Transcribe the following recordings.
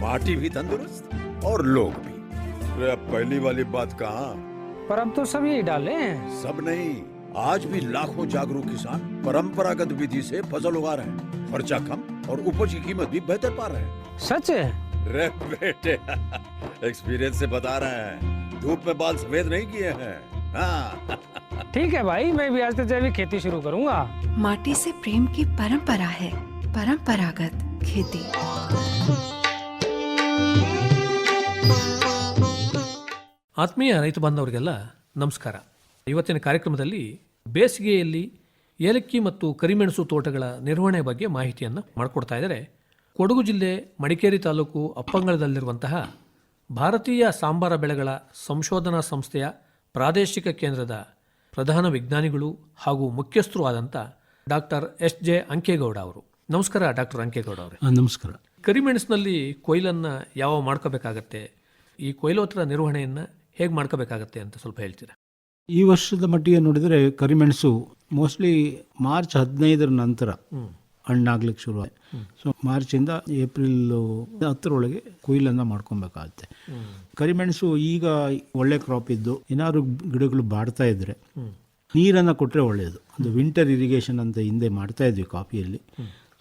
माटी भी तंदुरुस्त और लोग भी। अब पहली वाली बात कहा? पर तो सब यही डाले हैं। सब नहीं आज भी लाखों जागरूक किसान परंपरागत विधि से फ़सल उगा रहे हैं। खर्चा कम और उपज की कीमत भी बेहतर पा रहे हैं। सच है? रे बेटे एक्सपीरियंस से बता रहे हैं। धूप में बाल सफ़ेद नहीं किए हैं। हाँ। ठीक है भाई मैं भी आज से जैविक खेती शुरू करूँगा। माटी से प्रेम की परंपरा है परंपरागत खेती। ಆತ್ಮೀಯ ರೈತ ಬಾಂಧವರಿಗೆಲ್ಲ ನಮಸ್ಕಾರ. ಇವತ್ತಿನ ಕಾರ್ಯಕ್ರಮದಲ್ಲಿ ಬೇಸಿಗೆಯಲ್ಲಿ ಏಲಕ್ಕಿ ಮತ್ತು ಕರಿಮೆಣಸು ತೋಟಗಳ ನಿರ್ವಹಣೆ ಬಗ್ಗೆ ಮಾಹಿತಿಯನ್ನು ಮಾಡಿಕೊಡ್ತಾ ಇದ್ದಾರೆ. ಕೊಡಗು ಜಿಲ್ಲೆ ಮಡಿಕೇರಿ ತಾಲೂಕು ಅಪ್ಪಂಗಳದಲ್ಲಿರುವಂತಹ ಭಾರತೀಯ ಸಾಂಬಾರ ಬೆಳೆಗಳ ಸಂಶೋಧನಾ ಸಂಸ್ಥೆಯ ಪ್ರಾದೇಶಿಕ ಕೇಂದ್ರದ ಪ್ರಧಾನ ವಿಜ್ಞಾನಿಗಳು ಹಾಗೂ ಮುಖ್ಯಸ್ಥರು ಆದಂಥ ಡಾಕ್ಟರ್ ಎಸ್ ಜೆ ಅಂಕೇಗೌಡ ಅವರು. ನಮಸ್ಕಾರ ಡಾಕ್ಟರ್ ಅಂಕೇಗೌಡ ಅವರು. ನಮಸ್ಕಾರ. ಕರಿಮೆಣಸಿನಲ್ಲಿ ಕೊಯ್ಲನ್ನು ಯಾವ ಮಾಡ್ಕೋಬೇಕಾಗತ್ತೆ? ಈ ಕೊಯ್ಲೋತ್ತರ ನಿರ್ವಹಣೆಯನ್ನು ಹೇಗೆ ಮಾಡ್ಕೋಬೇಕಾಗತ್ತೆ ಅಂತ ಸ್ವಲ್ಪ ಹೇಳ್ತೀರಾ? ಈ ವರ್ಷದ ಮಟ್ಟಿಗೆ ನೋಡಿದರೆ ಕರಿಮೆಣಸು ಮೋಸ್ಟ್ಲಿ ಮಾರ್ಚ್ ಹದಿನೈದರ ನಂತರ ಹಣ್ಣಾಗ್ಲಿಕ್ಕೆ ಶುರು ಸೊ ಮಾರ್ಚಿಂದ ಏಪ್ರಿಲ್ ಹತ್ತರೊಳಗೆ ಕೊಯ್ಲನ್ನು ಮಾಡ್ಕೊಬೇಕಾಗತ್ತೆ. ಕರಿಮೆಣಸು ಈಗ ಒಳ್ಳೆ ಕ್ರಾಪ್ ಇದ್ದು ಏನಾದ್ರು ಗಿಡಗಳು ಬಾಡ್ತಾ ಇದ್ರೆ ನೀರನ್ನು ಕೊಟ್ಟರೆ ಒಳ್ಳೆಯದು ಒಂದು ವಿಂಟರ್ ಇರಿಗೇಷನ್ ಅಂತ ಹಿಂದೆ ಮಾಡ್ತಾ ಇದ್ವಿ ಕಾಫಿಯಲ್ಲಿ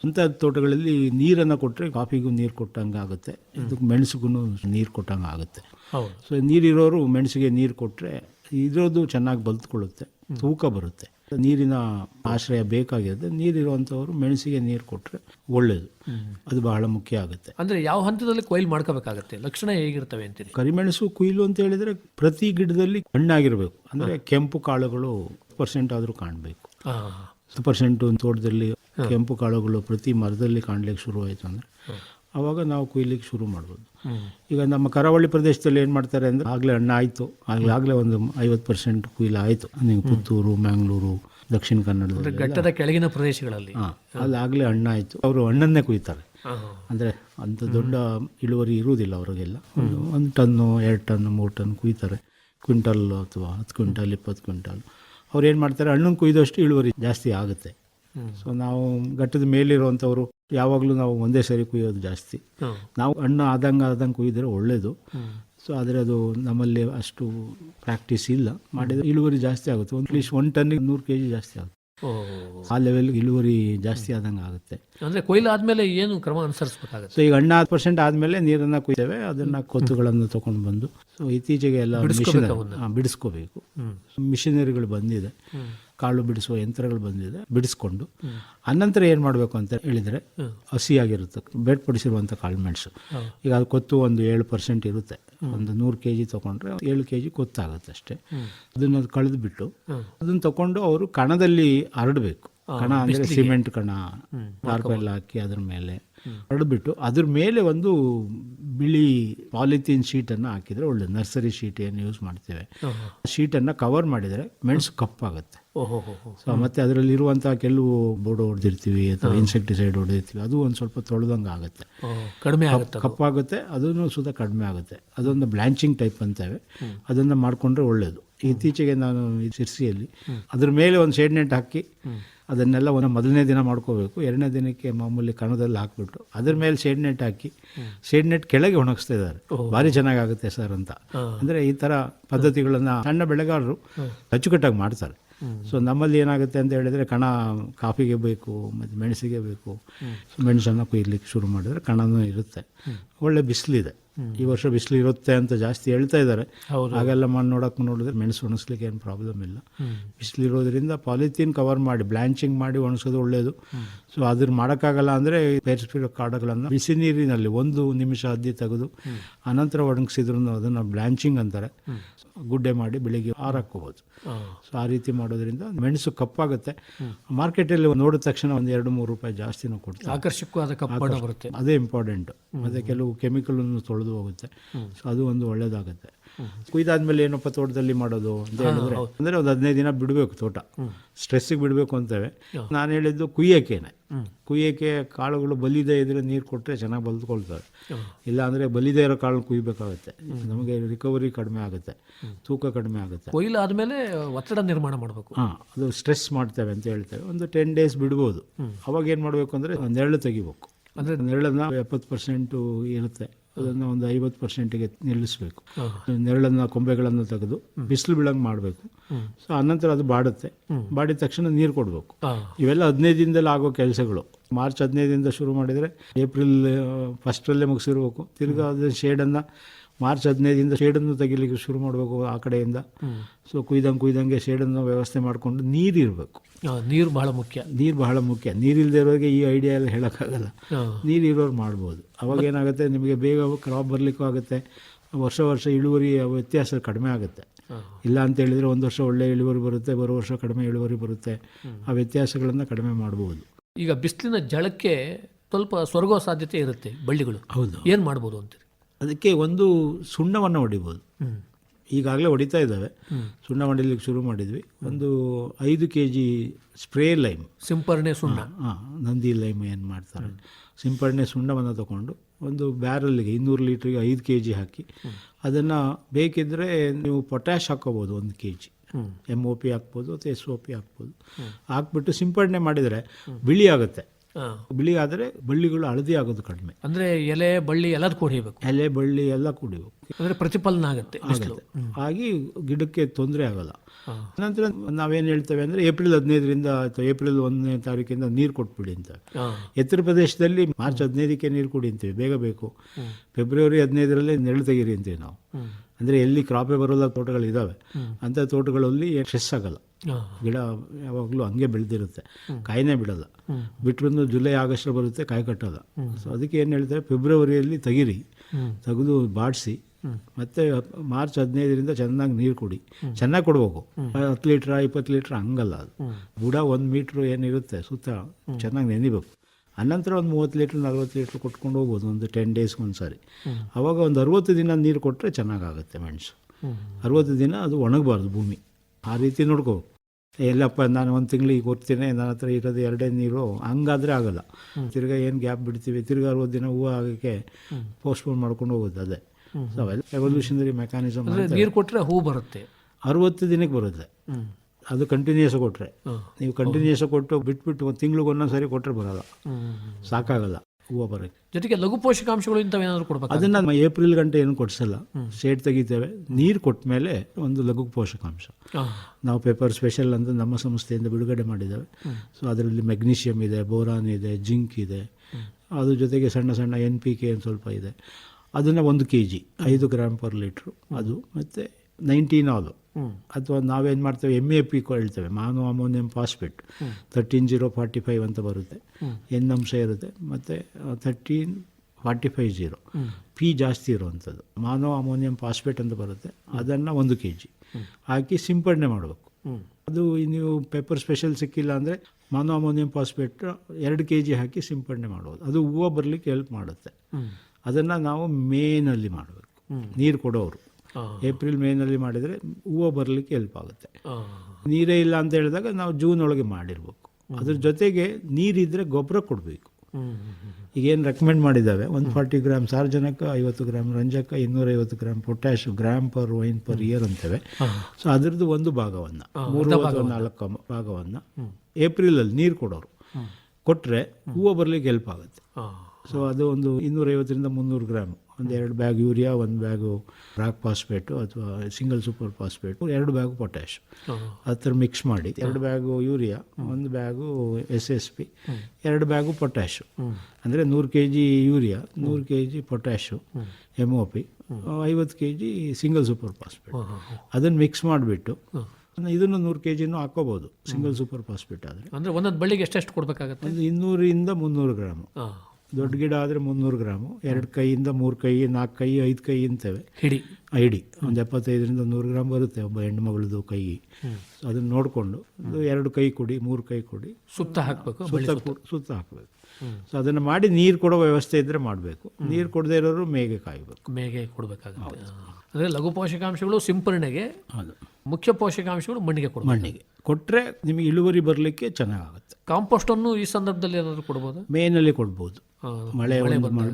ಅಂಥ ತೋಟಗಳಲ್ಲಿ ನೀರನ್ನು ಕೊಟ್ಟರೆ ಕಾಫಿಗೂ ನೀರು ಕೊಟ್ಟಂಗೆ ಆಗುತ್ತೆ. ಇದಕ್ಕೆ ಮೆಣಸಿಗೂ ನೀರು ಕೊಟ್ಟಂಗೆ ಆಗುತ್ತೆ. ಸೊ ನೀರಿರೋರು ಮೆಣಸಿಗೆ ನೀರು ಕೊಟ್ಟರೆ ಇರೋದು ಚೆನ್ನಾಗಿ ಬಲ್ತ್ಕೊಳ್ಳುತ್ತೆ. ತೂಕ ಬರುತ್ತೆ. ನೀರಿನ ಆಶ್ರಯ ಬೇಕಾಗಿರುತ್ತೆ. ನೀರಿರುವಂಥವ್ರು ಮೆಣಸಿಗೆ ನೀರು ಕೊಟ್ಟರೆ ಒಳ್ಳೆಯದು ಅದು ಬಹಳ ಮುಖ್ಯ ಆಗುತ್ತೆ. ಅಂದರೆ ಯಾವ ಹಂತದಲ್ಲಿ ಕೊಯ್ಲು ಮಾಡ್ಕೋಬೇಕಾಗುತ್ತೆ? ಲಕ್ಷಣ ಹೇಗಿರ್ತವೆ ಅಂತೀರಿ? ಕರಿಮೆಣಸು ಕೊಯ್ಲು ಅಂತ ಹೇಳಿದರೆ ಪ್ರತಿ ಗಿಡದಲ್ಲಿ ಹಣ್ಣಾಗಿರಬೇಕು. ಅಂದರೆ ಕೆಂಪು ಕಾಳುಗಳು ಪರ್ಸೆಂಟ್ ಆದರೂ ಕಾಣಬೇಕು. ಹತ್ತು ಪರ್ಸೆಂಟ್ ತೋಟದಲ್ಲಿ ಕೆಂಪು ಕಾಳುಗಳು ಪ್ರತಿ ಮರದಲ್ಲಿ ಕಾಣಲಿಕ್ಕೆ ಶುರುವಾಯಿತು ಆಯಿತು ಅಂದರೆ ಆವಾಗ ನಾವು ಕುಯ್ಲಿಕ್ಕೆ ಶುರು ಮಾಡ್ಬೋದು. ಈಗ ನಮ್ಮ ಕರಾವಳಿ ಪ್ರದೇಶದಲ್ಲಿ ಏನು ಮಾಡ್ತಾರೆ ಅಂದರೆ ಆಗಲೇ ಹಣ್ಣು ಆಯಿತು. ಆಗಲೇ ಒಂದು ಐವತ್ತು ಪರ್ಸೆಂಟ್ ಕುಯ್ಲು ಆಯಿತು. ನೀವು ಪುತ್ತೂರು ಮ್ಯಾಂಗ್ಳೂರು ದಕ್ಷಿಣ ಕನ್ನಡ ಘಟ್ಟದ ಕೆಳಗಿನ ಪ್ರದೇಶಗಳಲ್ಲಿ. ಹಾಂ. ಅಲ್ಲಾಗಲೇ ಹಣ್ಣಾಯಿತು ಅವರು ಹಣ್ಣನ್ನೇ ಕುಯ್ತಾರೆ. ಅಂದರೆ ಅಂಥ ದೊಡ್ಡ ಇಳುವರಿ ಇರುವುದಿಲ್ಲ ಅವರಿಗೆಲ್ಲ. ಒಂದು ಒಂದು ಟನ್ನು ಎರಡು ಟನ್ ಮೂರು ಟನ್ ಕುಯ್ತಾರೆ. ಕ್ವಿಂಟಲ್ ಅಥವಾ ಹತ್ತು ಕ್ವಿಂಟಲ್ ಇಪ್ಪತ್ತು ಕ್ವಿಂಟಲ್. ಅವ್ರು ಏನು ಮಾಡ್ತಾರೆ? ಹಣ್ಣನ್ನು ಕುಯ್ದಷ್ಟು ಇಳುವರಿ ಜಾಸ್ತಿ ಆಗುತ್ತೆ. ಸೊ ನಾವು ಘಟ್ಟದ ಮೇಲಿರುವಂಥವ್ರು ಯಾವಾಗಲೂ ನಾವು ಒಂದೇ ಸರಿ ಕುಯ್ಯೋದು ಜಾಸ್ತಿ. ನಾವು ಹಣ್ಣು ಆದಂಗೆ ಆದಂಗೆ ಕುಯ್ದರೆ ಒಳ್ಳೆಯದು ಸೊ ಆದರೆ ಅದು ನಮ್ಮಲ್ಲಿ ಅಷ್ಟು ಪ್ರಾಕ್ಟೀಸ್ ಇಲ್ಲ. ಮಾಡಿದರೆ ಇಳುವರಿ ಜಾಸ್ತಿ ಆಗುತ್ತೆ. ಒಂದು ಲೀಸ್ಟ್ ಒನ್ ಟನ್ನಿಗೆ ನೂರು ಕೆ ಜಿ ಜಾಸ್ತಿ ಆಗುತ್ತೆ. ಆ ಲೆವೆಲ್ ಇಳುವರಿ ಜಾಸ್ತಿ ಆದಂಗೆ ಆಗುತ್ತೆ. ಅಂದರೆ ಕೊಯ್ಲು ಆದಮೇಲೆ ಏನು ಕ್ರಮ ಅನುಸರಿಸಬೇಕಾಗುತ್ತೆ? ಸೊ ಈಗ ಹಣ್ಣು ಹತ್ತು ಪರ್ಸೆಂಟ್ ಆದಮೇಲೆ ನೀರನ್ನು ಕುಯ್ತೇವೆ. ಅದನ್ನು ಕೊತ್ತುಗಳನ್ನು ತೊಗೊಂಡು ಬಂದು. ಸೊ ಇತ್ತೀಚೆಗೆ ಎಲ್ಲ ಮಿಷಿನ್ ಬಿಡಿಸ್ಕೋಬೇಕು. ಮಿಷಿನರಿಗಳು ಬಂದಿದೆ. ಕಾಳು ಬಿಡಿಸುವ ಯಂತ್ರಗಳು ಬಂದಿದೆ ಬಿಡಿಸ್ಕೊಂಡು. ಅನಂತರ ಏನು ಮಾಡಬೇಕು ಅಂತ ಹೇಳಿದರೆ ಹಸಿಯಾಗಿರುತ್ತೆ ಬೇರ್ಪಡಿಸಿರುವಂಥ ಕಾಳು ಮೆಣಸು. ಈಗ ಅದು ಕೊತ್ತು ಒಂದು ಏಳು ಪರ್ಸೆಂಟ್ ಇರುತ್ತೆ. ಒಂದು ನೂರು ಕೆ ಜಿ ತೊಗೊಂಡ್ರೆ ಏಳು ಕೆ ಜಿ ಕೊತ್ತಾಗುತ್ತೆ ಅಷ್ಟೇ. ಅದನ್ನು ಕಳೆದು ಬಿಟ್ಟು ಅದನ್ನು ತಗೊಂಡು ಅವರು ಕಣದಲ್ಲಿ ಹರಡಬೇಕು. ಕಣ ಅಂದರೆ ಸಿಮೆಂಟ್ ಕಣ ಟಾರ್ಪೆಲ್ಲ ಹಾಕಿ ಅದ್ರ ಮೇಲೆ ಹರಡ್ಬಿಟ್ಟು ಅದ್ರ ಮೇಲೆ ಒಂದು ಬಿಳಿ ಪಾಲಿಥೀನ್ ಶೀಟನ್ನು ಹಾಕಿದರೆ ಒಳ್ಳೆ ನರ್ಸರಿ ಶೀಟ್ ಏನು ಯೂಸ್ ಮಾಡ್ತೇವೆ. ಶೀಟನ್ನು ಕವರ್ ಮಾಡಿದರೆ ಮೆಣಸು ಕಪ್ಪಾಗುತ್ತೆ. ಸೊ ಮತ್ತು ಅದರಲ್ಲಿರುವಂಥ ಕೆಲವು ಬೋರ್ಡ್ ಹೊಡೆದಿರ್ತೀವಿ ಅಥವಾ ಇನ್ಸೆಕ್ಟಿಸೈಡ್ ಹೊಡೆದಿರ್ತೀವಿ. ಅದು ಒಂದು ಸ್ವಲ್ಪ ತೊಳೆದಂಗೆ ಆಗುತ್ತೆ. ಕಡಿಮೆ ಆಗುತ್ತೆ. ಕಪ್ಪಾಗುತ್ತೆ ಅದನ್ನು ಸುತ ಕಡಿಮೆ ಆಗುತ್ತೆ. ಅದೊಂದು ಬ್ಲ್ಯಾಂಚಿಂಗ್ ಟೈಪ್ ಅಂತೇವೆ. ಅದನ್ನು ಮಾಡಿಕೊಂಡ್ರೆ ಒಳ್ಳೆಯದು ಇತ್ತೀಚೆಗೆ ನಾನು ಈ ಸಿರ್ಸಿಯಲ್ಲಿ ಅದ್ರ ಮೇಲೆ ಒಂದು ಶೇಡ್ ನೆಟ್ ಹಾಕಿ ಅದನ್ನೆಲ್ಲ ಒಂದು ಮೊದಲನೇ ದಿನ ಮಾಡ್ಕೋಬೇಕು. ಎರಡನೇ ದಿನಕ್ಕೆ ಮಾಮೂಲಿ ಕಣದಲ್ಲಿ ಹಾಕ್ಬಿಟ್ಟು ಅದ್ರ ಮೇಲೆ ಶೇಡ್ ನೆಟ್ ಹಾಕಿ ಶೇಡ್ ನೆಟ್ ಕೆಳಗೆ ಒಣಗಿಸ್ತಾ ಇದ್ದಾರೆ. ಭಾರಿ ಚೆನ್ನಾಗಾಗುತ್ತೆ ಸರ್ ಅಂತ. ಅಂದರೆ ಈ ಥರ ಪದ್ಧತಿಗಳನ್ನು ಸಣ್ಣ ಬೆಳೆಗಾರರು ಅಚ್ಚುಕಟ್ಟಾಗಿ ಮಾಡ್ತಾರೆ. ಸೊ ನಮ್ಮಲ್ಲಿ ಏನಾಗುತ್ತೆ ಅಂತ ಹೇಳಿದರೆ, ಕಣ ಕಾಫಿಗೆ ಬೇಕು, ಮತ್ತು ಮೆಣಸಿಗೆ ಬೇಕು. ಸೊ ಮೆಣಸನ್ನು ಕೊಯ್ಲಿಕ್ಕೆ ಶುರು ಮಾಡಿದರೆ ಕಣನೂ ಇರುತ್ತೆ. ಒಳ್ಳೆ ಬಿಸಿಲಿದೆ. ಈ ವರ್ಷ ಬಿಸಿಲು ಇರುತ್ತೆ ಅಂತ ಜಾಸ್ತಿ ಹೇಳ್ತಾ ಇದ್ದಾರೆ. ಹಾಗೆಲ್ಲ ಮಾಡಿ ನೋಡಕ್ಕೆ ನೋಡಿದ್ರೆ ಮೆಣಸು ಒಣಗಿಸ್ಲಿಕ್ಕೆ ಏನು ಪ್ರಾಬ್ಲಮ್ ಇಲ್ಲ. ಬಿಸಿಲು ಇರೋದ್ರಿಂದ ಪಾಲಿಥೀನ್ ಕವರ್ ಮಾಡಿ ಬ್ಲ್ಯಾಂಚಿಂಗ್ ಮಾಡಿ ಒಣಗಿಸೋದು ಒಳ್ಳೆಯದು ಸೊ ಅದ್ರ ಮಾಡೋಕ್ಕಾಗಲ್ಲ ಅಂದರೆ ಪೇರಿಸ್ಪಿರೋ ಕಾಡುಗಳನ್ನು ಬಿಸಿ ನೀರಿನಲ್ಲಿ ಒಂದು ನಿಮಿಷ ಅದ್ದಿ ತೆಗೆದು ಅನಂತರ ಒಣಗಿಸಿದ್ರು ಅದನ್ನು ಬ್ಲ್ಯಾಂಚಿಂಗ್ ಅಂತಾರೆ. ಗುಡ್ಡೆ ಮಾಡಿ ಬೆಳಿಗ್ಗೆ ಆರಾಕೋಬೋದು ಸೊ ಆ ರೀತಿ ಮಾಡೋದ್ರಿಂದ ಮೆಣಸು ಕಪ್ಪಾಗುತ್ತೆ. ಮಾರ್ಕೆಟಲ್ಲಿ ನೋಡಿದ ತಕ್ಷಣ ಒಂದು ಎರಡು ಮೂರು ರೂಪಾಯಿ ಜಾಸ್ತಿನೂ ಕೊಡ್ತಾರೆ. ಆಕರ್ಷಕವಾದ ಕಪ್ಪಾಡ ಬರುತ್ತೆ. ಅದೇ ಇಂಪಾರ್ಟೆಂಟ್ ಮತ್ತೆ ಕೆಲವು ಕೆಮಿಕಲನ್ನು ತೊಳೆದು ಹೋಗುತ್ತೆ. ಸೊ ಅದು ಒಂದು ಒಳ್ಳೇದಾಗುತ್ತೆ. ಕುಯ್ದಾದ್ಮೇಲೆ ಏನಪ್ಪ ತೋಟದಲ್ಲಿ ಮಾಡೋದು ಅಂತ ಹೇಳಿದ್ರೆ ಅಂದ್ರೆ ಒಂದು ಹದಿನೈದು ದಿನ ಬಿಡಬೇಕು ತೋಟ. ಸ್ಟ್ರೆಸ್ಸಿಗೆ ಬಿಡಬೇಕು ಅಂತೇವೆ. ನಾನು ಹೇಳಿದ್ದು ಕುಯ್ಯಕ್ಕೇನೆ ಕುಯ್ಯಕ್ಕೆ ಕಾಳುಗಳು ಬಲಿದೇ ಇದ್ರೆ ನೀರು ಕೊಟ್ಟರೆ ಚೆನ್ನಾಗಿ ಬಲಿದುಕೊಳ್ತವೆ ಇಲ್ಲ ಅಂದರೆ ಬಲಿದೇ ಇರೋ ಕಾಳು ಕುಯ್ಬೇಕಾಗುತ್ತೆ. ನಮಗೆ ರಿಕವರಿ ಕಡಿಮೆ ಆಗುತ್ತೆ. ತೂಕ ಕಡಿಮೆ ಆಗುತ್ತೆ. ಕೊಯ್ಲು ಆದಮೇಲೆ ಒತ್ತಡ ನಿರ್ಮಾಣ ಮಾಡಬೇಕು. ಹಾಂ ಅದು ಸ್ಟ್ರೆಸ್ ಮಾಡ್ತೇವೆ ಅಂತ ಹೇಳ್ತೇವೆ. ಒಂದು ಟೆನ್ ಡೇಸ್ ಬಿಡ್ಬೋದು. ಅವಾಗ ಏನು ಮಾಡಬೇಕು ಅಂದರೆ ನೆರಳು ತೆಗಿಬೇಕು. ಅಂದರೆ ನೆರಳನ್ನು ಎಪ್ಪತ್ತು ಪರ್ಸೆಂಟು ಇರುತ್ತೆ ಅದನ್ನು ಒಂದು ಐವತ್ತು ಪರ್ಸೆಂಟಿಗೆ ನಿಲ್ಲಿಸಬೇಕು. ನೆರಳನ್ನು ಕೊಂಬೆಗಳನ್ನು ತೆಗೆದು ಬಿಸಿಲು ಬೀಳಂಗೆ ಮಾಡಬೇಕು. ಸೊ ಆನಂತರ ಅದು ಬಾಡುತ್ತೆ. ಬಾಡಿದ ತಕ್ಷಣ ನೀರು ಕೊಡಬೇಕು. ಇವೆಲ್ಲ ಹದಿನೈದು ದಿನದಲ್ಲಿ ಆಗೋ ಕೆಲಸಗಳು. ಮಾರ್ಚ್ ಹದಿನೈದರಿಂದ ಶುರು ಮಾಡಿದರೆ ಏಪ್ರಿಲ್ ಫಸ್ಟಲ್ಲೇ ಮುಗಿಸಿರ್ಬೇಕು. ತಿರ್ಗಾ ಅದು ಶೇಡನ್ನು ಮಾರ್ಚ್ ಹದಿನೈದಿಂದ ಶೇಡನ್ನು ತೆಗಿಲಿಕ್ಕೆ ಶುರು ಮಾಡಬೇಕು ಆ ಕಡೆಯಿಂದ. ಸೊ ಕುಯ್ದಂಗೆ ಕುಯ್ದಂಗೆ ಶೇಡನ್ನು ವ್ಯವಸ್ಥೆ ಮಾಡಿಕೊಂಡು ನೀರು ಇರಬೇಕು. ನೀರು ಬಹಳ ಮುಖ್ಯ. ನೀರು ಬಹಳ ಮುಖ್ಯ. ನೀರಿಲ್ಲದೆ ಇರೋರಿಗೆ ಈ ಐಡಿಯಾ ಎಲ್ಲ ಹೇಳೋಕ್ಕಾಗಲ್ಲ. ನೀರಿರೋರು ಮಾಡ್ಬೋದು. ಅವಾಗ ಏನಾಗುತ್ತೆ ನಿಮಗೆ ಬೇಗ ಕ್ರಾಪ್ ಬರಲಿಕ್ಕೂ ಆಗುತ್ತೆ. ವರ್ಷ ವರ್ಷ ಇಳುವರಿ ವ್ಯತ್ಯಾಸ ಕಡಿಮೆ ಆಗುತ್ತೆ. ಇಲ್ಲ ಅಂತ ಹೇಳಿದರೆ ಒಂದು ವರ್ಷ ಒಳ್ಳೆ ಇಳುವರಿ ಬರುತ್ತೆ ಬರೋ ವರ್ಷ ಕಡಿಮೆ ಇಳುವರಿ ಬರುತ್ತೆ. ಆ ವ್ಯತ್ಯಾಸಗಳನ್ನು ಕಡಿಮೆ ಮಾಡ್ಬೋದು. ಈಗ ಬಿಸಿಲಿನ ಜಳಕ್ಕೆ ಸ್ವಲ್ಪ ಸ್ವರ್ಗೋ ಸಾಧ್ಯತೆ ಇರುತ್ತೆ ಬಳ್ಳಿಗಳು. ಹೌದು. ಏನು ಮಾಡ್ಬೋದು ಅಂತೀರಿ? ಅದಕ್ಕೆ ಒಂದು ಸುಣ್ಣವನ್ನು ಹೊಡಿಬೋದು. ಈಗಾಗಲೇ ಹೊಡಿತಾ ಇದ್ದಾವೆ. ಸುಣ್ಣ ಹೊಡಿಲಿಕ್ಕೆ ಶುರು ಮಾಡಿದ್ವಿ. ಒಂದು ಐದು ಕೆ ಜಿ ಸ್ಪ್ರೇ ಲೈಮ್. ಸಿಂಪರಣೆ ಸುಣ್ಣ. ಹಾಂ ನಂದಿ ಲೈಮ್ ಏನು ಮಾಡ್ತಾರೆ. ಸಿಂಪರಣೆ ಸುಣ್ಣವನ್ನು ತಗೊಂಡು ಒಂದು ಬ್ಯಾರಲ್ಲಿಗೆ ಇನ್ನೂರು ಲೀಟ್ರಿಗೆ ಐದು ಕೆ ಜಿ ಹಾಕಿ ಅದನ್ನು ಬೇಕಿದ್ದರೆ ನೀವು ಪೊಟ್ಯಾಶ್ ಹಾಕೋಬೋದು ಒಂದು K G M O P ಹಾಕ್ಬೋದು ಅಥವಾ ಎಸ್ ಒ ಪಿ ಹಾಕ್ಬೋದು. ಹಾಕ್ಬಿಟ್ಟು ಸಿಂಪಡಣೆ ಮಾಡಿದರೆ ಬಿಳಿ ಆಗುತ್ತೆ. ಬಿಳಿ ಆದರೆ ಬಳ್ಳಿಗಳು ಹಳದಿ ಆಗೋದು ಕಡಿಮೆ. ಅಂದ್ರೆ ಎಲೆ ಬಳ್ಳಿ ಎಲ್ಲದು ಕುಡಿಬೇಕು ಎಲೆ ಬಳ್ಳಿ ಎಲ್ಲ ಕುಡಿಬೇಕು ಅಂದ್ರೆ ಪ್ರತಿಫಲನ ಆಗುತ್ತೆ ಹಾಗೆ ಆಗಿ ಗಿಡಕ್ಕೆ ತೊಂದರೆ ಆಗಲ್ಲ. ನಂತರ ನಾವೇನು ಹೇಳ್ತೇವೆ ಅಂದ್ರೆ ಏಪ್ರಿಲ್ ಹದಿನೈದರಿಂದ ಅಥವಾ ಏಪ್ರಿಲ್ ಒಂದನೇ ತಾರೀಕಿಂದ ನೀರು ಕೊಟ್ಬಿಡಿ ಅಂತ. ಎತ್ತರ ಪ್ರದೇಶದಲ್ಲಿ ಮಾರ್ಚ್ ಹದಿನೈದಕ್ಕೆ ನೀರು ಕೊಡಿ ಅಂತೀವಿ ಬೇಗ ಬೇಕು. ಫೆಬ್ರವರಿ ಹದಿನೈದರಲ್ಲೇ ನೆರಳು ತೆಗೀರಿ ಅಂತೀವಿ ನಾವು. ಅಂದ್ರೆ ಎಲ್ಲಿ ಕ್ರಾಪೆ ಬರೋಲ್ಲ ತೋಟಗಳಿದ್ದಾವೆ ಅಂತ ತೋಟಗಳಲ್ಲಿ ಸ್ಟ್ರೆಸ್ ಆಗಲ್ಲ. ಗಿಡ ಯಾವಾಗಲೂ ಹಂಗೆ ಬೆಳೆದಿರುತ್ತೆ. ಕಾಯಿನೇ ಬಿಡೋಲ್ಲ ಬಿಟ್ಟರು ಜುಲೈ ಆಗಸ್ಟ್ ಬರುತ್ತೆ ಕಾಯಿ ಕಟ್ಟೋಲ್ಲ ಸೊ ಅದಕ್ಕೆ ಏನು ಹೇಳ್ತಾರೆ? ಫೆಬ್ರವರಿಯಲ್ಲಿ ತೆಗೀರಿ. ತೆಗೆದು ಬಾಡಿಸಿ. ಮತ್ತೆ ಮಾರ್ಚ್ ಹದಿನೈದರಿಂದ ಚೆನ್ನಾಗಿ ನೀರು ಕೊಡಿ. ಚೆನ್ನಾಗಿ ಕೊಡ್ಬೇಕು. ಹತ್ತು ಲೀಟ್ರ ಇಪ್ಪತ್ತು ಲೀಟ್ರ್ ಹಂಗಲ್ಲ ಅದು. ಬುಡ ಒಂದು ಮೀಟ್ರ್ ಏನಿರುತ್ತೆ ಸುತ್ತ ಚೆನ್ನಾಗಿ ನೆನಿಬೇಕು. ಅನಂತರ ಒಂದು ಮೂವತ್ತು ಲೀಟ್ರ್ ನಲ್ವತ್ತು ಲೀಟ್ರ್ ಕೊಟ್ಕೊಂಡು ಹೋಗ್ಬೋದು ಒಂದು ಟೆನ್ ಡೇಸ್ಗೆ ಒಂದು ಸಾರಿ ಅವಾಗ ಒಂದು ಅರುವತ್ತು ದಿನ ನೀರು ಕೊಟ್ಟರೆ ಚೆನ್ನಾಗಾಗುತ್ತೆ ಮೆಣಸು ಅರುವತ್ತು ದಿನ ಅದು ಒಣಗಬಾರ್ದು ಭೂಮಿ. ಆ ರೀತಿ ನೋಡ್ಕೋಬೇಕು. ಎಲ್ಲಪ್ಪ ನಾನು ಒಂದು ತಿಂಗಳಿಗೆ ಕೊಡ್ತೀನಿ ನನ್ನ ಹತ್ರ ಇರೋದು ಎರಡೇ ನೀರು ಹಂಗಾದರೆ ಆಗಲ್ಲ. ತಿರ್ಗಾ ಏನು ಗ್ಯಾಪ್ ಬಿಡ್ತೀವಿ? ತಿರ್ಗಾ ಅರವತ್ತು ದಿನ ಹೂವು ಆಗೋಕ್ಕೆ ಪೋಸ್ಟ್ಪೋನ್ ಮಾಡ್ಕೊಂಡು ಹೋಗೋದು ಅದೇ. ಸೊ ಎವಲ್ಯೂಷನರಿ ಮೆಕ್ಯಾನಿಸಮ್ ನೀರು ಕೊಟ್ಟರೆ ಹೂ ಬರುತ್ತೆ. ಅರುವತ್ತು ದಿನಕ್ಕೆ ಬರುತ್ತೆ. ಅದು ಕಂಟಿನ್ಯೂಸ್ ಕೊಟ್ಟರೆ ನೀವು ಕಂಟಿನ್ಯೂಸ್ ಕೊಟ್ಟು ಬಿಟ್ಬಿಟ್ಟು ಒಂದು ತಿಂಗ್ಳಿಗೆ ಒಂದೊಂದು ಸರಿ ಕೊಟ್ಟರೆ ಬರೋಲ್ಲ ಸಾಕಾಗಲ್ಲ. ಹೂವು ಬರೋಕ್ಕೆ ಜೊತೆಗೆ ಲಘು ಪೋಷಕಾಂಶಗಳು ಇಂಥವೇನಾದರೂ ಕೊಡ್ಬೇಕು? ಅದನ್ನು ಏಪ್ರಿಲ್ ಗಂಟೆ ಏನು ಕೊಡಿಸಲ್ಲ. ಶೇಡ್ ತೆಗಿತೇವೆ. ನೀರು ಕೊಟ್ಟ ಮೇಲೆ ಒಂದು ಲಘು ಪೋಷಕಾಂಶ. ನಾವು ಪೇಪರ್ ಸ್ಪೆಷಲ್ ಅಂತ ನಮ್ಮ ಸಂಸ್ಥೆಯಿಂದ ಬಿಡುಗಡೆ ಮಾಡಿದ್ದೇವೆ. ಸೊ ಅದರಲ್ಲಿ ಮೆಗ್ನೀಷಿಯಮ್ ಇದೆ ಬೋರಾನ್ ಇದೆ ಜಿಂಕ್ ಇದೆ. ಅದ್ರ ಜೊತೆಗೆ ಸಣ್ಣ ಸಣ್ಣ ಎನ್ ಪಿ ಕೆ ಒಂದು ಸ್ವಲ್ಪ ಇದೆ. ಅದನ್ನು ಒಂದು ಕೆ ಜಿ ಐದು ಗ್ರಾಮ್ ಪರ್ ಲೀಟ್ರು ಅದು. ಮತ್ತು ನೈನ್ಟೀನ್ ಆಲು ಅಥವಾ ನಾವೇನು ಮಾಡ್ತೇವೆ? ಎಂ ಎ ಪಿ ಹೇಳ್ತೇವೆ. Mono ammonium phosphate. Thirteen zero forty five ಅಂತ ಬರುತ್ತೆ. ಎನ್ ಅಂಶ ಇರುತ್ತೆ. ಮತ್ತು thirteen forty five zero P ಜಾಸ್ತಿ ಇರುವಂಥದ್ದು. ಮಾನೋ ಅಮೋನಿಯಂ ಫಾಸ್ಫೇಟ್ ಅಂತ ಬರುತ್ತೆ. ಅದನ್ನು ಒಂದು ಕೆ ಜಿ ಹಾಕಿ ಸಿಂಪಡಣೆ ಮಾಡಬೇಕು. ಅದು ನೀವು ಪೇಪರ್ ಸ್ಪೆಷಲ್ ಸಿಕ್ಕಿಲ್ಲ ಅಂದರೆ ಮಾನೋ ಅಮೋನಿಯಂ ಫಾಸ್ಫೇಟ್ ಎರಡು ಕೆ ಜಿ ಹಾಕಿ ಸಿಂಪಡಣೆ ಮಾಡ್ಬೋದು. ಅದು ಹೂವು ಬರಲಿಕ್ಕೆ ಹೆಲ್ಪ್ ಮಾಡುತ್ತೆ. ಅದನ್ನು ನಾವು ಮೇನಲ್ಲಿ ಮಾಡಬೇಕು. ನೀರು ಕೊಡೋರು. ಏಪ್ರಿಲ್ ಮೇನಲ್ಲಿ ಮಾಡಿದರೆ ಹೂವು ಬರಲಿಕ್ಕೆ ಹೆಲ್ಪ್ ಆಗುತ್ತೆ. ನೀರೇ ಇಲ್ಲ ಅಂತ ಹೇಳಿದಾಗ ನಾವು ಜೂನ್ ಒಳಗೆ ಮಾಡಿರ್ಬೇಕು. ಅದ್ರ ಜೊತೆಗೆ ನೀರಿದ್ದರೆ ಗೊಬ್ಬರ ಕೊಡಬೇಕು. ಈಗೇನು ರೆಕಮೆಂಡ್ ಮಾಡಿದ್ದಾವೆ? ಒಂದು ಫಾರ್ಟಿ ಗ್ರಾಮ್ ಸಾರ್ವಜನಕ ಐವತ್ತು ಗ್ರಾಮ್ ರಂಜಕ ಇನ್ನೂರೈವತ್ತು gram potash gram per vine per year ಅಂತೇವೆ. So ಅದರದ್ದು ಒಂದು ಭಾಗವನ್ನು. ಮೂರು ಒಂದು ನಾಲ್ಕು ಭಾಗವನ್ನು ಏಪ್ರಿಲಲ್ಲಿ ನೀರು ಕೊಡೋರು. ಕೊಟ್ಟರೆ ಹೂವು ಬರಲಿಕ್ಕೆ ಹೆಲ್ಪ್ ಆಗುತ್ತೆ. ಸೊ ಅದು ಒಂದು ಇನ್ನೂರೈವತ್ತರಿಂದ ಮುನ್ನೂರು ಗ್ರಾಮ್ ಒಂದು ಎರಡು ಬ್ಯಾಗ್ ಯೂರಿಯಾ ಒಂದು ಬ್ಯಾಗು ರಾಕ್ ಫಾಸ್ಫೇಟು ಅಥವಾ ಸಿಂಗಲ್ ಸೂಪರ್ ಫಾಸ್ಫೇಟು ಎರಡು ಬ್ಯಾಗು ಪೊಟ್ಯಾಶ್. ಆ ಥರ ಮಿಕ್ಸ್ ಮಾಡಿ ಎರಡು ಬ್ಯಾಗು ಯೂರಿಯಾ ಒಂದು ಬ್ಯಾಗು ಎಸ್ ಎಸ್ ಪಿ ಎರಡು ಬ್ಯಾಗು ಪೊಟ್ಯಾಶು. ಅಂದರೆ ನೂರು ಕೆ ಜಿ ಯೂರಿಯಾ ನೂರು K G potash M O P ಐವತ್ತು K G single super phosphate. ಅದನ್ನು ಮಿಕ್ಸ್ ಮಾಡಿಬಿಟ್ಟು ಇದನ್ನು ನೂರು ಕೆ ಜಿನೂ ಹಾಕೋಬೋದು ಸಿಂಗಲ್ ಸೂಪರ್ ಫಾಸ್ಫೇಟ್ ಆದರೆ. ಅಂದರೆ ಒಂದೊಂದು ಬಳ್ಳಿಗೆ ಎಷ್ಟೆಷ್ಟು ಕೊಡಬೇಕಾಗುತ್ತೆ? ಒಂದು ಇನ್ನೂರಿಂದ ಮುನ್ನೂರು ಗ್ರಾಮು. ದೊಡ್ಡ ಗಿಡ ಆದರೆ ಮುನ್ನೂರು ಗ್ರಾಮು. ಎರಡು ಕೈಯಿಂದ ಮೂರು ಕೈ ನಾಲ್ಕು ಕೈ ಐದು ಕೈ ಅಂತೇವೆ. ಹಿಡಿ. ಐಡಿ ಒಂದು ಎಪ್ಪತ್ತೈದರಿಂದ ನೂರು ಗ್ರಾಮ್ ಬರುತ್ತೆ ಒಬ್ಬ ಹೆಣ್ಣು ಮಗಳದು ಕೈ. ಅದನ್ನು ನೋಡಿಕೊಂಡು ಎರಡು ಕೈ ಕೊಡಿ ಮೂರು ಕೈ ಕೊಡಿ. ಸುತ್ತ ಹಾಕಬೇಕು ಸುತ್ತ ಸುತ್ತ ಹಾಕಬೇಕು. ಸೊ ಅದನ್ನು ಮಾಡಿ ನೀರು ಕೊಡೋ ವ್ಯವಸ್ಥೆ ಇದ್ದರೆ ಮಾಡಬೇಕು. ನೀರು ಕೊಡದೇ ಇರೋರು ಮೇಗೆ ಕಾಯಬೇಕು. ಮೇಗೆ ಕೊಡಬೇಕಾಗುತ್ತೆ. ಅಂದರೆ ಲಘು ಪೋಷಕಾಂಶಗಳು ಸಿಂಪರಣೆಗೆ ಅದು ಮುಖ್ಯ ಪೋಷಕಾಂಶಗಳು ಮಣ್ಣಿಗೆ ಕೊಡ ಮಣ್ಣಿಗೆ. ಕೊಟ್ಟರೆ ನಿಮಗೆ ಇಳುವರಿ ಬರಲಿಕ್ಕೆ ಚೆನ್ನಾಗಾಗುತ್ತೆ. ಕಾಂಪೋಸ್ಟನ್ನು ಈ ಸಂದರ್ಭದಲ್ಲಿ ಏನಾದರೂ ಕೊಡ್ಬೋದು? ಮೇನಲ್ಲಿ ಕೊಡ್ಬೋದು. ಮಳೆ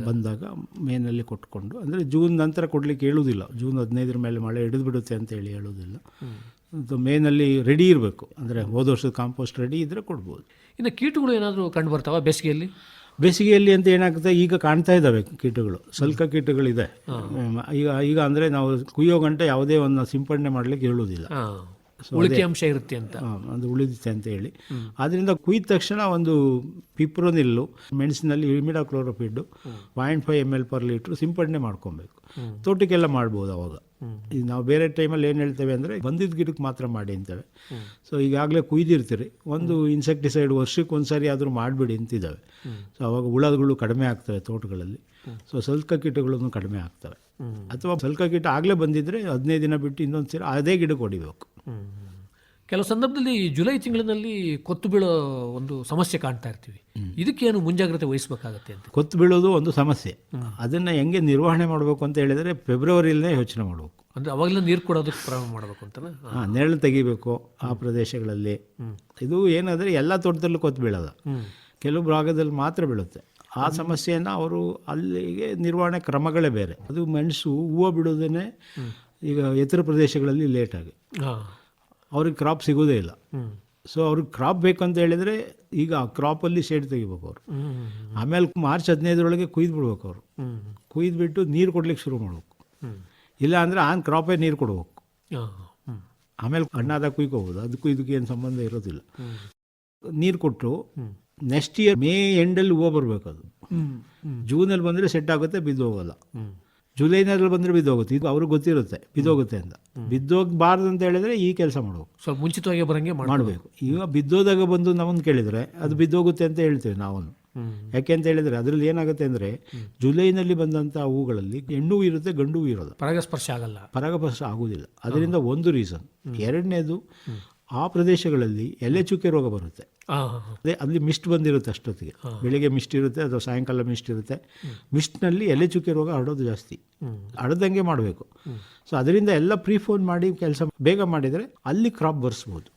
ಬಂದಾಗ. ಮೇನಲ್ಲಿ ಕೊಟ್ಕೊಂಡು ಅಂದರೆ ಜೂನ್ ನಂತರ ಕೊಡಲಿಕ್ಕೆ ಹೇಳುವುದಿಲ್ಲ ಜೂನ್ ಹದಿನೈದರ ಮೇಲೆ ಮಳೆ ಹಿಡಿದು ಬಿಡುತ್ತೆ ಅಂತ ಹೇಳಿ ಹೇಳೋದಿಲ್ಲ. ಅದು ಮೇನಲ್ಲಿ ರೆಡಿ ಇರಬೇಕು. ಅಂದರೆ ಹೋದ ವರ್ಷದ ಕಾಂಪೋಸ್ಟ್ ರೆಡಿ ಇದ್ದರೆ ಕೊಡ್ಬೋದು. ಇನ್ನು ಕೀಟಗಳು ಏನಾದರೂ ಕಂಡು ಬರ್ತಾವ ಬೇಸಿಗೆಯಲ್ಲಿ? ಬೇಸಿಗೆಯಲ್ಲಿ ಅಂತ ಏನಾಗುತ್ತೆ ಈಗ ಕಾಣ್ತಾ ಇದ್ದಾವೆ ಕೀಟಗಳು. ಸ್ವಲ್ಪ ಕೀಟಗಳಿದೆ. ಈಗ ಈಗ ಅಂದರೆ ನಾವು ಕುಯ್ಯೋ ಗಂಟೆ ಯಾವುದೇ ಒಂದು ಸಿಂಪಡಣೆ ಮಾಡಲಿಕ್ಕೆ ಹೇಳುವುದಿಲ್ಲ ಉಳಿಕೆ ಅಂಶ ಇರುತ್ತೆ ಅಂತ. ಅಂದ್ರೆ ಅದು ಉಳಿದಿತ್ತೆ ಅಂತ ಹೇಳಿ. ಅದರಿಂದ ಕುಯ್ದ ತಕ್ಷಣ ಒಂದು fipronil ಮೆಣಸಿನಲ್ಲಿ imidacloprid point five M L per litre ಸಿಂಪಡಣೆ ಮಾಡ್ಕೊಬೇಕು. ತೋಟಕ್ಕೆಲ್ಲ ಮಾಡ್ಬೋದು ಅವಾಗ. ಈಗ ನಾವು ಬೇರೆ ಟೈಮಲ್ಲಿ ಏನು ಹೇಳ್ತೇವೆ ಅಂದರೆ ಬಂದಿದ್ದ ಗಿಡಕ್ಕೆ ಮಾತ್ರ ಮಾಡಿ ಅಂತೇವೆ. ಸೊ ಈಗಾಗಲೇ ಕುಯ್ದಿರ್ತೀರಿ. ಒಂದು ಇನ್ಸೆಕ್ಟಿಸೈಡ್ ವರ್ಷಕ್ಕೆ ಒಂದು ಸಾರಿ ಆದರೂ ಮಾಡಿಬಿಡಿ ಅಂತಿದ್ದಾವೆ. ಸೊ ಅವಾಗ ಹುಳಗಳು ಕಡಿಮೆ ಆಗ್ತವೆ ತೋಟಗಳಲ್ಲಿ. ಸೊ ಸಲ್ಕ ಕೀಟಗಳನ್ನು ಕಡಿಮೆ ಆಗ್ತವೆ. ಅಥವಾ ಸಲ್ಕ ಕೀಟ ಆಗಲೇ ಬಂದಿದ್ದರೆ ಹದಿನೈದು ದಿನ ಬಿಟ್ಟು ಇನ್ನೊಂದು ಸರಿ ಅದೇ ಗಿಡಕ್ಕೆ ಹೊಡಿಬೇಕು. ಕೆಲವು ಸಂದರ್ಭದಲ್ಲಿ ಜುಲೈ ತಿಂಗಳಿನಲ್ಲಿ ಕೊತ್ತು ಬೀಳೋ ಒಂದು ಸಮಸ್ಯೆ ಕಾಣ್ತಾ ಇರ್ತೀವಿ. ಇದಕ್ಕೇನು ಮುಂಜಾಗ್ರತೆ ವಹಿಸಬೇಕಾಗತ್ತೆ ಅಂತ? ಕೊತ್ತು ಬೀಳೋದು ಒಂದು ಸಮಸ್ಯೆ. ಅದನ್ನು ಹೆಂಗೆ ನಿರ್ವಹಣೆ ಮಾಡಬೇಕು ಅಂತ ಹೇಳಿದರೆ ಫೆಬ್ರವರಿಯಲ್ಲೇ ಯೋಚನೆ ಮಾಡಬೇಕು. ಅಂದರೆ ಅವಾಗಲೇ ನೀರು ಕೊಡೋದಕ್ಕೆ ಪ್ರಾರಂಭ ಮಾಡಬೇಕು ಅಂತ ಹಾಂ ನೆರಳು ತೆಗಿಬೇಕು ಆ ಪ್ರದೇಶಗಳಲ್ಲಿ. ಇದು ಏನಾದರೆ ಎಲ್ಲ ತೋಟದಲ್ಲೂ ಕೊತ್ತು ಬೀಳೋದು. ಕೆಲವು ಭಾಗದಲ್ಲಿ ಮಾತ್ರ ಬೀಳುತ್ತೆ. ಆ ಸಮಸ್ಯೆಯನ್ನು ಅವರು ಅಲ್ಲಿಗೆ ನಿರ್ವಹಣೆ ಕ್ರಮಗಳೇ ಬೇರೆ. ಅದು ಮೆಣಸು ಹೂವು ಬಿಡೋದೇ ಈಗ ಎತ್ತರ ಪ್ರದೇಶಗಳಲ್ಲಿ ಲೇಟಾಗಿ ಅವ್ರಿಗೆ ಕ್ರಾಪ್ ಸಿಗೋದೇ ಇಲ್ಲ. ಸೊ ಅವ್ರಿಗೆ ಕ್ರಾಪ್ ಬೇಕಂತ ಹೇಳಿದರೆ ಈಗ ಆ ಕ್ರಾಪಲ್ಲಿ ಶೇಡ್ ತೆಗಿಬೇಕು ಅವರು. ಆಮೇಲೆ ಮಾರ್ಚ್ ಹದಿನೈದರೊಳಗೆ ಕುಯ್ದು ಬಿಡ್ಬೇಕು ಅವರು. ಕುಯ್ದು ಬಿಟ್ಟು ನೀರು ಕೊಡ್ಲಿಕ್ಕೆ ಶುರು ಮಾಡಬೇಕು. ಇಲ್ಲ ಅಂದರೆ ಆನ್ ಕ್ರಾಪೇ ನೀರು ಕೊಡ್ಬೇಕು. ಆಮೇಲೆ ಹಣ್ಣಾದಾಗ ಕುಯ್ಕೋಬೋದು. ಅದಕ್ಕೂ ಇದಕ್ಕೆ ಏನು ಸಂಬಂಧ ಇರೋದಿಲ್ಲ. ನೀರು ಕೊಟ್ಟು ನೆಕ್ಸ್ಟ್ ಇಯರ್ ಮೇ ಎಂಡಲ್ಲಿ ಹೂವು ಬರಬೇಕು ಅದು. ಜೂನಲ್ಲಿ ಬಂದರೆ ಸೆಟ್ ಆಗುತ್ತೆ ಬಿದ್ದು ಹೋಗಲ್ಲ. ಜುಲೈನಲ್ಲಿ ಬಂದರೆ ಬಿದ್ದೋಗುತ್ತೆ. ಇದು ಅವ್ರಿಗೆ ಗೊತ್ತಿರುತ್ತೆ. ಬಿದ್ದೋಗುತ್ತೆ ಅಂತ. ಬಿದ್ದೋಗಬಾರ್ದು ಅಂತ ಹೇಳಿದ್ರೆ ಈ ಕೆಲಸ ಮಾಡಬೇಕು. ಸ್ವಲ್ಪ ಮುಂಚಿತವಾಗಿ ಬರೋಂಗೆ ಮಾಡಬೇಕು. ಈಗ ಬಿದ್ದೋದಾಗ ಬಂದು ನಮ್ಮನ್ನು ಕೇಳಿದರೆ ಅದು ಬಿದ್ದೋಗುತ್ತೆ ಅಂತ ಹೇಳ್ತೇವೆ ನಾವು ಯಾಕೆ ಅಂತ ಹೇಳಿದರೆ ಅದರಲ್ಲಿ ಏನಾಗುತ್ತೆ ಅಂದರೆ ಜುಲೈನಲ್ಲಿ ಬಂದಂಥ ಹೂಗಳಲ್ಲಿ ಹೆಣ್ಣು ಇರುತ್ತೆ ಗಂಡು ಇರೋದು. ಪರಾಗಸ್ಪರ್ಶ ಆಗಲ್ಲ. ಪರಾಗಸ್ಪರ್ಶ ಆಗೋದಿಲ್ಲ ಅದರಿಂದ ಒಂದು ರೀಸನ್ ಎರಡನೇದು ಆ ಪ್ರದೇಶಗಳಲ್ಲಿ ಎಲೆ ಚುಕ್ಕೆ ರೋಗ ಬರುತ್ತೆ. ಅದೇ ಅಲ್ಲಿ ಮಿಸ್ಟ್ ಬಂದಿರುತ್ತೆ ಅಷ್ಟೊತ್ತಿಗೆ. ಬೆಳಿಗ್ಗೆ ಮಿಸ್ಟ್ ಇರುತ್ತೆ ಅಥವಾ ಸಾಯಂಕಾಲ ಮಿಸ್ಟ್ ಇರುತ್ತೆ. ಮಿಸ್ಟ್ನಲ್ಲಿ ಎಲೆ ಚುಕ್ಕೆ ರೋಗ ಹರಡೋದು ಜಾಸ್ತಿ. ಹರಡ್ದಂಗೆ ಮಾಡಬೇಕು. ಸೊ ಅದರಿಂದ ಎಲ್ಲ ಪ್ರೀ ಫೋನ್ ಮಾಡಿ ಕೆಲಸ ಬೇಗ ಮಾಡಿದರೆ ಅಲ್ಲಿ ಕ್ರಾಪ್ ಬರ್ಸ್ಬೋದು.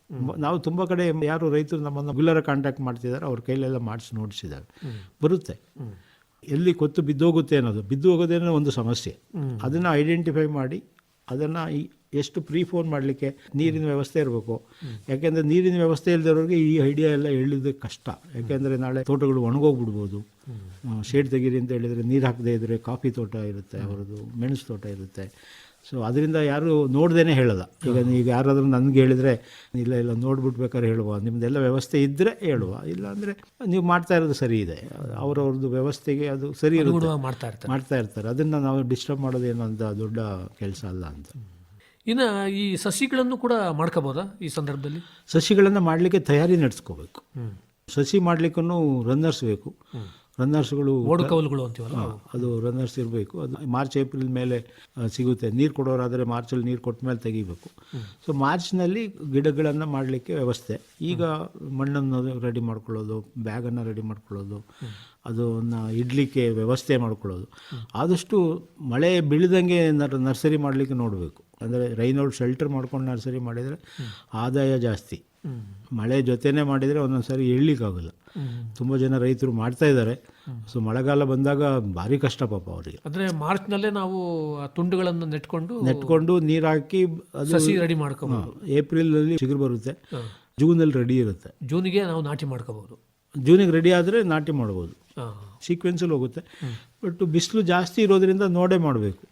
ನಾವು ತುಂಬ ಕಡೆ ಯಾರು ರೈತರು ನಮ್ಮನ್ನು ಗುಲ್ಲರ ಕಾಂಟ್ಯಾಕ್ಟ್ ಮಾಡ್ತಿದ್ದಾರೆ ಅವ್ರ ಕೈಲೆಲ್ಲ ಮಾಡಿಸಿ ನೋಡಿಸಿದಾಗ ಬರುತ್ತೆ. ಎಲ್ಲಿ ಕೊತ್ತು ಬಿದ್ದೋಗುತ್ತೆ ಅನ್ನೋದು ಬಿದ್ದು ಹೋಗೋದೇನೋ ಒಂದು ಸಮಸ್ಯೆ. ಅದನ್ನು ಐಡೆಂಟಿಫೈ ಮಾಡಿ ಅದನ್ನು ಎಷ್ಟು ಪ್ರೀ ಫೋನ್ ಮಾಡಲಿಕ್ಕೆ ನೀರಿನ ವ್ಯವಸ್ಥೆ ಇರಬೇಕು. ಯಾಕೆಂದರೆ ನೀರಿನ ವ್ಯವಸ್ಥೆ ಇಲ್ಲದವ್ರಿಗೆ ಈ ಐಡಿಯಾ ಎಲ್ಲ ಹೇಳಿದ್ದು ಕಷ್ಟ. ಯಾಕೆಂದರೆ ನಾಳೆ ತೋಟಗಳು ಒಣಗೋಗ್ಬಿಡ್ಬೋದು. ಶೇಡ್ ತೆಗೀರಿ ಅಂತ ಹೇಳಿದರೆ ನೀರು ಹಾಕದೇ ಇದ್ದರೆ ಕಾಫಿ ತೋಟ ಇರುತ್ತೆ ಅವರದು ಮೆಣಸು ತೋಟ ಇರುತ್ತೆ. ಸೊ ಅದರಿಂದ ಯಾರು ನೋಡ್ದೇ ಹೇಳಲ್ಲ. ಈಗ ಈಗ ಯಾರಾದರೂ ನನಗೆ ಹೇಳಿದರೆ ಇಲ್ಲ ಇಲ್ಲ ನೋಡ್ಬಿಡ್ಬೇಕಾದ್ರೆ ಹೇಳುವ. ನಿಮ್ಮದೆಲ್ಲ ವ್ಯವಸ್ಥೆ ಇದ್ದರೆ ಹೇಳುವ. ಇಲ್ಲ ಅಂದರೆ ನೀವು ಮಾಡ್ತಾ ಇರೋದು ಸರಿ ಇದೆ. ಅವರವ್ರದ್ದು ವ್ಯವಸ್ಥೆಗೆ ಅದು ಸರಿ ಮಾಡ್ತಾ ಇರ್ತಾರೆ. ಮಾಡ್ತಾ ಇರ್ತಾರೆ. ಅದನ್ನು ನಾವು ಡಿಸ್ಟರ್ಬ್ ಮಾಡೋದೇನು ಅಂತ ದೊಡ್ಡ ಕೆಲಸ ಅಲ್ಲ ಅಂತ. ಇನ್ನು ಈ ಸಸಿಗಳನ್ನು ಕೂಡ ಮಾಡ್ಕೋಬೋದಾ ಈ ಸಂದರ್ಭದಲ್ಲಿ? ಸಸಿಗಳನ್ನು ಮಾಡಲಿಕ್ಕೆ ತಯಾರಿ ನಡೆಸ್ಕೋಬೇಕು. ಸಸಿ ಮಾಡಲಿಕ್ಕೂ ರನ್ನರ್ಸ್ ಬೇಕು. ರನ್ನರ್ಸ್ಗಳು ಓಡು ಕವಲುಗಳು ಅಂತೀವಲ್ಲ? ಅದು ರನ್ನರ್ಸ್ ಇರಬೇಕು. ಅದು ಮಾರ್ಚ್ ಏಪ್ರಿಲ್ ಮೇಲೆ ಸಿಗುತ್ತೆ. ನೀರು ಕೊಡೋರಾದರೆ ಮಾರ್ಚಲ್ಲಿ ನೀರು ಕೊಟ್ಟ ಮೇಲೆ ತೆಗಿಬೇಕು. ಸೊ ಮಾರ್ಚ್ನಲ್ಲಿ ಗಿಡಗಳನ್ನು ಮಾಡಲಿಕ್ಕೆ ವ್ಯವಸ್ಥೆ. ಈಗ ಮಣ್ಣನ್ನು ರೆಡಿ ಮಾಡ್ಕೊಳ್ಳೋದು ಬ್ಯಾಗನ್ನು ರೆಡಿ ಮಾಡ್ಕೊಳ್ಳೋದು ಅದನ್ನು ಇಡಲಿಕ್ಕೆ ವ್ಯವಸ್ಥೆ ಮಾಡ್ಕೊಳ್ಳೋದು. ಆದಷ್ಟು ಮಳೆ ಬೀಳದಂಗೆ ನರ್ಸರಿ ಮಾಡಲಿಕ್ಕೆ ನೋಡಬೇಕು. ಅಂದರೆ ರೈನೋಡ್ ಶೆಲ್ಟರ್ ಮಾಡ್ಕೊಂಡು ನರ್ಸರಿ ಮಾಡಿದರೆ ಆದಾಯ ಜಾಸ್ತಿ. ಮಳೆ ಜೊತೆನೇ ಮಾಡಿದರೆ ಒಂದೊಂದ್ಸರಿ ಹೇಳಲಿಕ್ಕಾಗಲ್ಲ ತುಂಬ ಜನ ರೈತರು ಮಾಡ್ತಾ ಇದ್ದಾರೆ. ಸೊ ಮಳೆಗಾಲ ಬಂದಾಗ ಭಾರಿ ಕಷ್ಟ ಪಾಪ ಅವರಿಗೆ. ಅಂದರೆ ಮಾರ್ಚ್ನಲ್ಲೇ ನಾವು ತುಂಡುಗಳನ್ನು ನೆಟ್ಕೊಂಡು ನೆಟ್ಕೊಂಡು ನೀರು ಹಾಕಿ ಸಸಿ ರೆಡಿ ಮಾಡ್ಕೋಬಹುದು ಏಪ್ರಿಲಲ್ಲಿ ಚಿಗುರು ಬರುತ್ತೆ. ಜೂನಲ್ಲಿ ರೆಡಿ ಇರುತ್ತೆ. ಜೂನಿಗೆ ನಾವು ನಾಟಿ ಮಾಡ್ಕೋಬಹುದು ಜೂನಿಗೆ ರೆಡಿ ಆದರೆ ನಾಟಿ ಮಾಡ್ಬೋದು. ಸೀಕ್ವೆನ್ಸಲ್ಲಿ ಹೋಗುತ್ತೆ. ಬಟ್ ಬಿಸಿಲು ಜಾಸ್ತಿ ಇರೋದ್ರಿಂದ ನೋಡೇ ಮಾಡಬೇಕು.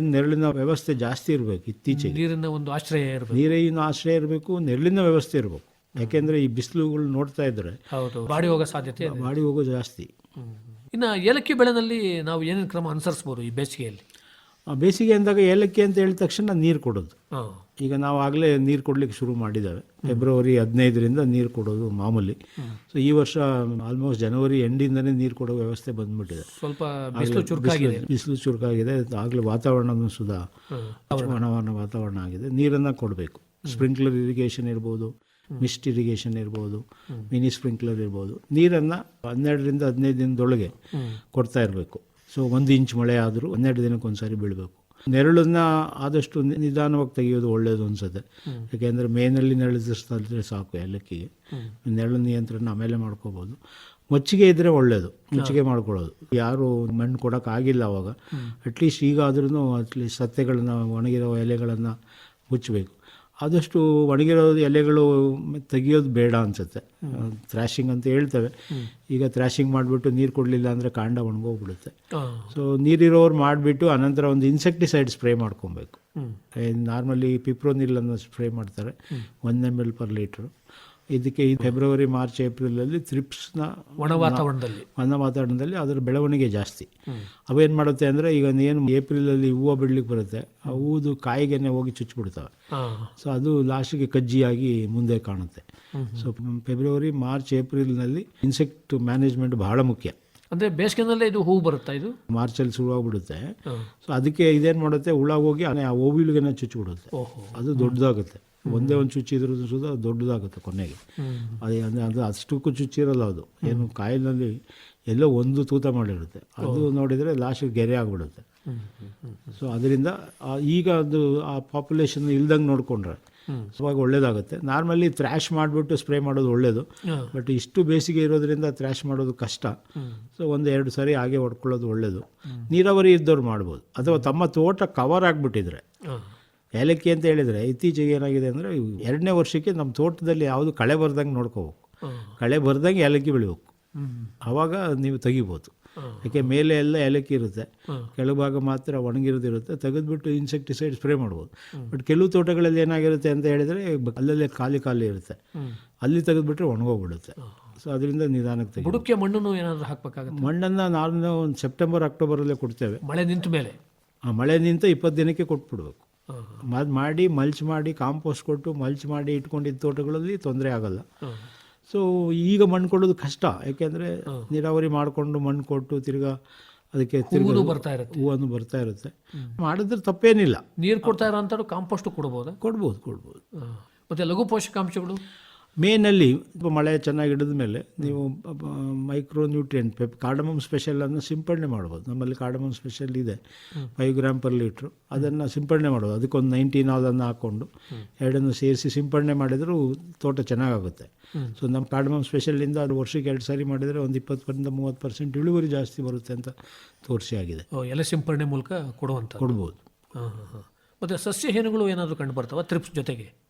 ನೆರಳಿನ ವ್ಯವಸ್ಥೆ ಜಾಸ್ತಿ ಇರಬೇಕು ಇತ್ತೀಚೆಗೆ. ನೀರಿನ ಒಂದು ಆಶ್ರಯ ಇರಬೇಕು. ನೀರಿನ ಆಶ್ರಯ ಇರಬೇಕು ನೆರಳಿನ ವ್ಯವಸ್ಥೆ ಇರಬೇಕು. ಯಾಕೆಂದರೆ ಈ ಬಿಸಿಲುಗಳು ನೋಡ್ತಾ ಇದ್ದರೆ ಹೌದು ಬಾಡಿ ಹೋಗೋ ಸಾಧ್ಯತೆ ಬಾಡಿ ಹೋಗೋ ಜಾಸ್ತಿ. ಇನ್ನು ಏಲಕ್ಕಿ ಬೆಳೆನಲ್ಲಿ ನಾವು ಏನೇನು ಕ್ರಮ ಅನುಸರಿಸ್ಬೋದು ಈ ಬೇಸಿಗೆಯಲ್ಲಿ? ಬೇಸಿಗೆ ಅಂದಾಗ ಏಲಕ್ಕಿ ಅಂತ ಹೇಳಿದ ತಕ್ಷಣ ನೀರು ಕೊಡೋದು. ಈಗ ನಾವು ಆಗಲೇ ನೀರು ಕೊಡಲಿಕ್ಕೆ ಶುರು ಮಾಡಿದ್ದಾವೆ. ಫೆಬ್ರವರಿ ಹದಿನೈದರಿಂದ ನೀರು ಕೊಡೋದು ಮಾಮೂಲಿ. ಸೊ ಈ ವರ್ಷ ಆಲ್ಮೋಸ್ಟ್ ಜನವರಿ ಎಂಡಿಂದನೇ ನೀರು ಕೊಡೋ ವ್ಯವಸ್ಥೆ ಬಂದ್ಬಿಟ್ಟಿದೆ. ಸ್ವಲ್ಪ ಬಿಸಿಲು ಚುರುಕಾಗಿದೆ. ಬಿಸಿಲು ಚುರುಕಾಗಿದೆ. ಆಗಲೇ ವಾತಾವರಣನೂ ಸುಧಾ ವಾತಾವರಣ ಆಗಿದೆ. ನೀರನ್ನು ಕೊಡಬೇಕು. ಸ್ಪ್ರಿಂಕ್ಲರ್ ಇರಿಗೇಷನ್ ಇರ್ಬೋದು ಮಿಸ್ಟ್ ಇರಿಗೇಷನ್ ಇರ್ಬೋದು ಮಿನಿ ಸ್ಪ್ರಿಂಕ್ಲರ್ ಇರ್ಬೋದು. ನೀರನ್ನು ಹನ್ನೆರಡರಿಂದ ಹದಿನೈದು ದಿನದೊಳಗೆ ಕೊಡ್ತಾ ಇರಬೇಕು. ಸೊ ಒಂದು ಇಂಚ್ ಮಳೆ ಆದರೂ ಒಂದೆರಡು ದಿನಕ್ಕೆ ಒಂದ್ಸಾರಿ ಬೀಳಬೇಕು. ನೆರಳನ್ನು ಆದಷ್ಟು ನಿಧಾನವಾಗಿ ತೆಗೆಯೋದು ಒಳ್ಳೆಯದು ಅನ್ಸುತ್ತೆ. ಯಾಕೆಂದರೆ ಮೇನಲ್ಲಿ ನೆರಳಿದ್ರೆ ಸಾಕು ಏಲಕ್ಕಿಗೆ ನೆರಳು ನಿಯಂತ್ರಣ ಆಮೇಲೆ ಮಾಡ್ಕೋಬೋದು. ಮಚ್ಚಿಗೆ ಇದ್ದರೆ ಒಳ್ಳೆಯದು ಮಚ್ಚಿಗೆ ಮಾಡ್ಕೊಳ್ಳೋದು. ಯಾರು ಮಣ್ಣು ಕೊಡೋಕ್ಕಾಗಿಲ್ಲ ಅವಾಗ. ಅಟ್ಲೀಸ್ಟ್ ಈಗಾದ್ರೂ ಅಟ್ಲೀಸ್ಟ್ ಸತ್ತೆಗಳನ್ನ ಒಣಗಿರೋ ಎಲೆಗಳನ್ನು ಮುಚ್ಚಬೇಕು ಆದಷ್ಟು ಒಣಗಿರೋ ಎಲೆಗಳು ತೆಗಿಯೋದು ಬೇಡ ಅನ್ಸುತ್ತೆ. ಥ್ರ್ಯಾಶಿಂಗ್ ಅಂತ ಹೇಳ್ತೇವೆ. ಈಗ ಥ್ರ್ಯಾಶಿಂಗ್ ಮಾಡಿಬಿಟ್ಟು ನೀರು ಕೊಡಲಿಲ್ಲ ಅಂದರೆ ಕಾಂಡ ಒಣಗೋಗ್ಬಿಡುತ್ತೆ. ಸೊ ನೀರಿರೋರು ಮಾಡಿಬಿಟ್ಟು ಅನಂತರ ಒಂದು ಇನ್ಸೆಕ್ಟಿಸೈಡ್ ಸ್ಪ್ರೇ ಮಾಡ್ಕೊಬೇಕು. ನಾರ್ಮಲಿ ಪಿಪ್ರೋನಿಲ್ ಅನ್ನೋ ಸ್ಪ್ರೇ ಮಾಡ್ತಾರೆ. One M L per litre ಇದಕ್ಕೆ ಈ ಫೆಬ್ರವರಿ ಮಾರ್ಚ್ ಏಪ್ರಿಲಲ್ಲಿ ಥ್ರಿಪ್ಸ್ನ ಒಣ ವಾತಾವರಣದಲ್ಲಿ. ಒಣ ವಾತಾವರಣದಲ್ಲಿ ಅದರ ಬೆಳವಣಿಗೆ ಜಾಸ್ತಿ. ಅವೇನು ಮಾಡುತ್ತೆ ಅಂದರೆ ಈಗ ಏನು ಏಪ್ರಿಲಲ್ಲಿ ಹೂವು ಬಿಡ್ಲಿಕ್ಕೆ ಬರುತ್ತೆ ಆ ಹೂದು ಕಾಯಿಗೆನೆ ಹೋಗಿ ಚುಚ್ಚಿಬಿಡ್ತವೆ ಸೊ ಅದು ಲಾಸ್ಟಿಗೆ ಕಜ್ಜಿಯಾಗಿ ಮುಂದೆ ಕಾಣುತ್ತೆ. ಸೊ ಫೆಬ್ರವರಿ ಮಾರ್ಚ್ ಏಪ್ರಿಲ್ನಲ್ಲಿ ಇನ್ಸೆಕ್ಟ್ ಮ್ಯಾನೇಜ್ಮೆಂಟ್ ಬಹಳ ಮುಖ್ಯ. ಅಂದರೆ ಬೇಸಿಗೆನಲ್ಲೇ ಇದು ಹೂ ಬರುತ್ತಾ ಇದು? ಮಾರ್ಚಲ್ಲಿ ಶುರುವಾಗ್ಬಿಡುತ್ತೆ. ಸೊ ಅದಕ್ಕೆ ಇದೇನು ಮಾಡುತ್ತೆ ಹುಳ ಹೋಗಿ ಆ ಓವಿಲ್ಗೆನೆ ಚುಚ್ಚಿಬಿಡುತ್ತೆ ಅದು ದೊಡ್ಡದಾಗುತ್ತೆ. ಒಂದೇ ಒಂದು ಚುಚ್ಚಿ ಚುಚ್ಚಿದ್ರೂ ಸುದ ದೊಡ್ಡದಾಗುತ್ತೆ ಕೊನೆಗೆ. ಅದೇ ಅಂದರೆ ಅದು ಅಷ್ಟಕ್ಕೂ ಚುಚ್ಚಿರಲ್ಲ ಅದು. ಏನು ಕಾಯಿನಲ್ಲಿ ಎಲ್ಲೋ ಒಂದು ತೂತ ಮಾಡಿರುತ್ತೆ. ಅದು ನೋಡಿದರೆ ಲಾಸ್ಟಿಗೆ ಗೆರೆ ಆಗಿಬಿಡುತ್ತೆ. ಸೊ ಅದರಿಂದ ಈಗ ಅದು ಆ ಪಾಪ್ಯುಲೇಷನ್ ಇಲ್ದಂಗೆ ನೋಡಿಕೊಂಡ್ರೆ ಅವಾಗ ಒಳ್ಳೇದಾಗುತ್ತೆ. ನಾರ್ಮಲಿ ಥ್ರ್ಯಾಶ್ ಮಾಡಿಬಿಟ್ಟು ಸ್ಪ್ರೇ ಮಾಡೋದು ಒಳ್ಳೇದು. ಬಟ್ ಇಷ್ಟು ಬೇಸಿಗೆ ಇರೋದ್ರಿಂದ ಥ್ರ್ಯಾಶ್ ಮಾಡೋದು ಕಷ್ಟ. ಸೊ ಒಂದು ಎರಡು ಸಾರಿ ಹಾಗೆ ಹೊಡ್ಕೊಳ್ಳೋದು ಒಳ್ಳೇದು. ನೀರಾವರಿ ಇದ್ದವ್ರು ಮಾಡ್ಬೋದು. ಅಥವಾ ತಮ್ಮ ತೋಟ ಕವರ್ ಆಗಿಬಿಟ್ಟಿದ್ರೆ. ಏಲಕ್ಕಿ ಅಂತ ಹೇಳಿದರೆ ಇತ್ತೀಚೆಗೆ ಏನಾಗಿದೆ ಅಂದರೆ ಎರಡನೇ ವರ್ಷಕ್ಕೆ ನಮ್ಮ ತೋಟದಲ್ಲಿ ಯಾವುದು ಕಳೆ ಬರ್ದಂಗೆ ನೋಡ್ಕೋಬೇಕು. ಕಳೆ ಬರ್ದಂಗೆ ಏಲಕ್ಕಿ ಬೆಳಿಬೇಕು. ಆವಾಗ ನೀವು ತೆಗಿಬೋದು. ಯಾಕೆ ಮೇಲೆ ಎಲ್ಲ ಏಲಕ್ಕಿ ಇರುತ್ತೆ. ಕೆಳಭಾಗ ಮಾತ್ರ ಒಣಗಿರೋದಿರುತ್ತೆ. ತೆಗೆದುಬಿಟ್ಟು ಇನ್ಸೆಕ್ಟಿಸೈಡ್ ಸ್ಪ್ರೇ ಮಾಡ್ಬೋದು. ಬಟ್ ಕೆಲವು ತೋಟಗಳಲ್ಲಿ ಏನಾಗಿರುತ್ತೆ ಅಂತ ಹೇಳಿದರೆ ಅಲ್ಲಲ್ಲೇ ಖಾಲಿ ಖಾಲಿ ಇರುತ್ತೆ. ಅಲ್ಲಿ ತೆಗೆದುಬಿಟ್ರೆ ಒಣಗೋಗ್ಬಿಡುತ್ತೆ. ಸೊ ಅದರಿಂದ ನಿಧಾನಕ್ಕೆ ತೆಗೆದು ಬುಡಕ್ಕೆ ಮಣ್ಣನ್ನು ಏನಾದರೂ ಹಾಕಬೇಕಾಗುತ್ತೆ? ಮಣ್ಣನ್ನು ನಾನು ಒಂದು ಸೆಪ್ಟೆಂಬರ್ ಅಕ್ಟೋಬರಲ್ಲೇ ಕೊಡ್ತೇವೆ. ಮಳೆ ನಿಂತ ಮೇಲೆ? ಆ ಮಳೆ ನಿಂತ ಇಪ್ಪತ್ತು ದಿನಕ್ಕೆ ಕೊಟ್ಬಿಡ್ಬೇಕು. ಅದು ಮಾಡಿ ಮಲ್ಚ್ ಮಾಡಿ ಕಾಂಪೋಸ್ಟ್ ಕೊಟ್ಟು ಮಲ್ಚ್ ಮಾಡಿ ಇಟ್ಕೊಂಡಿದ್ದ ತೋಟಗಳಲ್ಲಿ ತೊಂದರೆ ಆಗಲ್ಲ. ಸೊ ಈಗ ಮಣ್ಣು ಕೊಡೋದು ಕಷ್ಟ. ಯಾಕೆಂದರೆ ನೀರಾವರಿ ಮಾಡಿಕೊಂಡು ಮಣ್ಣು ಕೊಟ್ಟು ತಿರ್ಗಾ ಅದಕ್ಕೆ ತಿರುಗಿ ಬರ್ತಾ ಇರುತ್ತೆ. ಹೂವನ್ನು ಬರ್ತಾ ಇರುತ್ತೆ. ಮಾಡಿದ್ರೆ ತಪ್ಪೇನಿಲ್ಲ. ನೀರು ಕೊಡ್ತಾ ಇರೋ ಕಾಂಪೋಸ್ಟ್ ಕೊಡ್ಬೋದು. ಕೊಡ್ಬೋದು ಕೊಡ್ಬೋದು. ಮತ್ತು ಲಘು ಪೋಷಕಾಂಶಗಳು? ಮೇನಲ್ಲಿ ಸ್ವಲ್ಪ ಮಳೆ ಚೆನ್ನಾಗಿ ಹಿಡಿದ ಮೇಲೆ ನೀವು micro nutrient Pep cardamom special ಅನ್ನು ಸಿಂಪಡಣೆ ಮಾಡ್ಬೋದು. ನಮ್ಮಲ್ಲಿ ಕಾರ್ಡಮಮ್ ಸ್ಪೆಷಲ್ ಇದೆ. ಫೈವ್ ಗ್ರಾಮ್ ಪರ್ ಲೀಟ್ರು ಅದನ್ನು ಸಿಂಪಡಣೆ ಮಾಡೋದು ಅದಕ್ಕೊಂದು ನೈಂಟೀನ್ ಅದನ್ನು ಹಾಕ್ಕೊಂಡು ಎರಡನ್ನು ಸೇರಿಸಿ ಸಿಂಪಡಣೆ ಮಾಡಿದರೂ ತೋಟ ಚೆನ್ನಾಗಾಗುತ್ತೆ. ಸೊ ನಮ್ಮ ಕಾರ್ಡಮಮ್ ಸ್ಪೆಷಲಿಂದ ಅದು ವರ್ಷಕ್ಕೆ ಎರಡು ಸಾರಿ ಮಾಡಿದರೆ ಒಂದು ಇಪ್ಪತ್ತರಿಂದ ಮೂವತ್ತು ಪರ್ಸೆಂಟ್ ಇಳುವರಿ ಜಾಸ್ತಿ ಬರುತ್ತೆ ಅಂತ ತೋರಿಸಿ ಆಗಿದೆ. ಎಲ್ಲ ಸಿಂಪಡಣೆ ಮೂಲಕ ಕೊಡುವಂಥ ಕೊಡ್ಬೋದು. ಹಾಂ ಹಾಂ ಹಾಂ. ಮತ್ತು ಸಸ್ಯ ಹೇನುಗಳು ಏನಾದರೂ ಕಂಡು ಬರ್ತಾವ? ತ್ರಿಪ್ಸ್ ಜೊತೆಗೆ?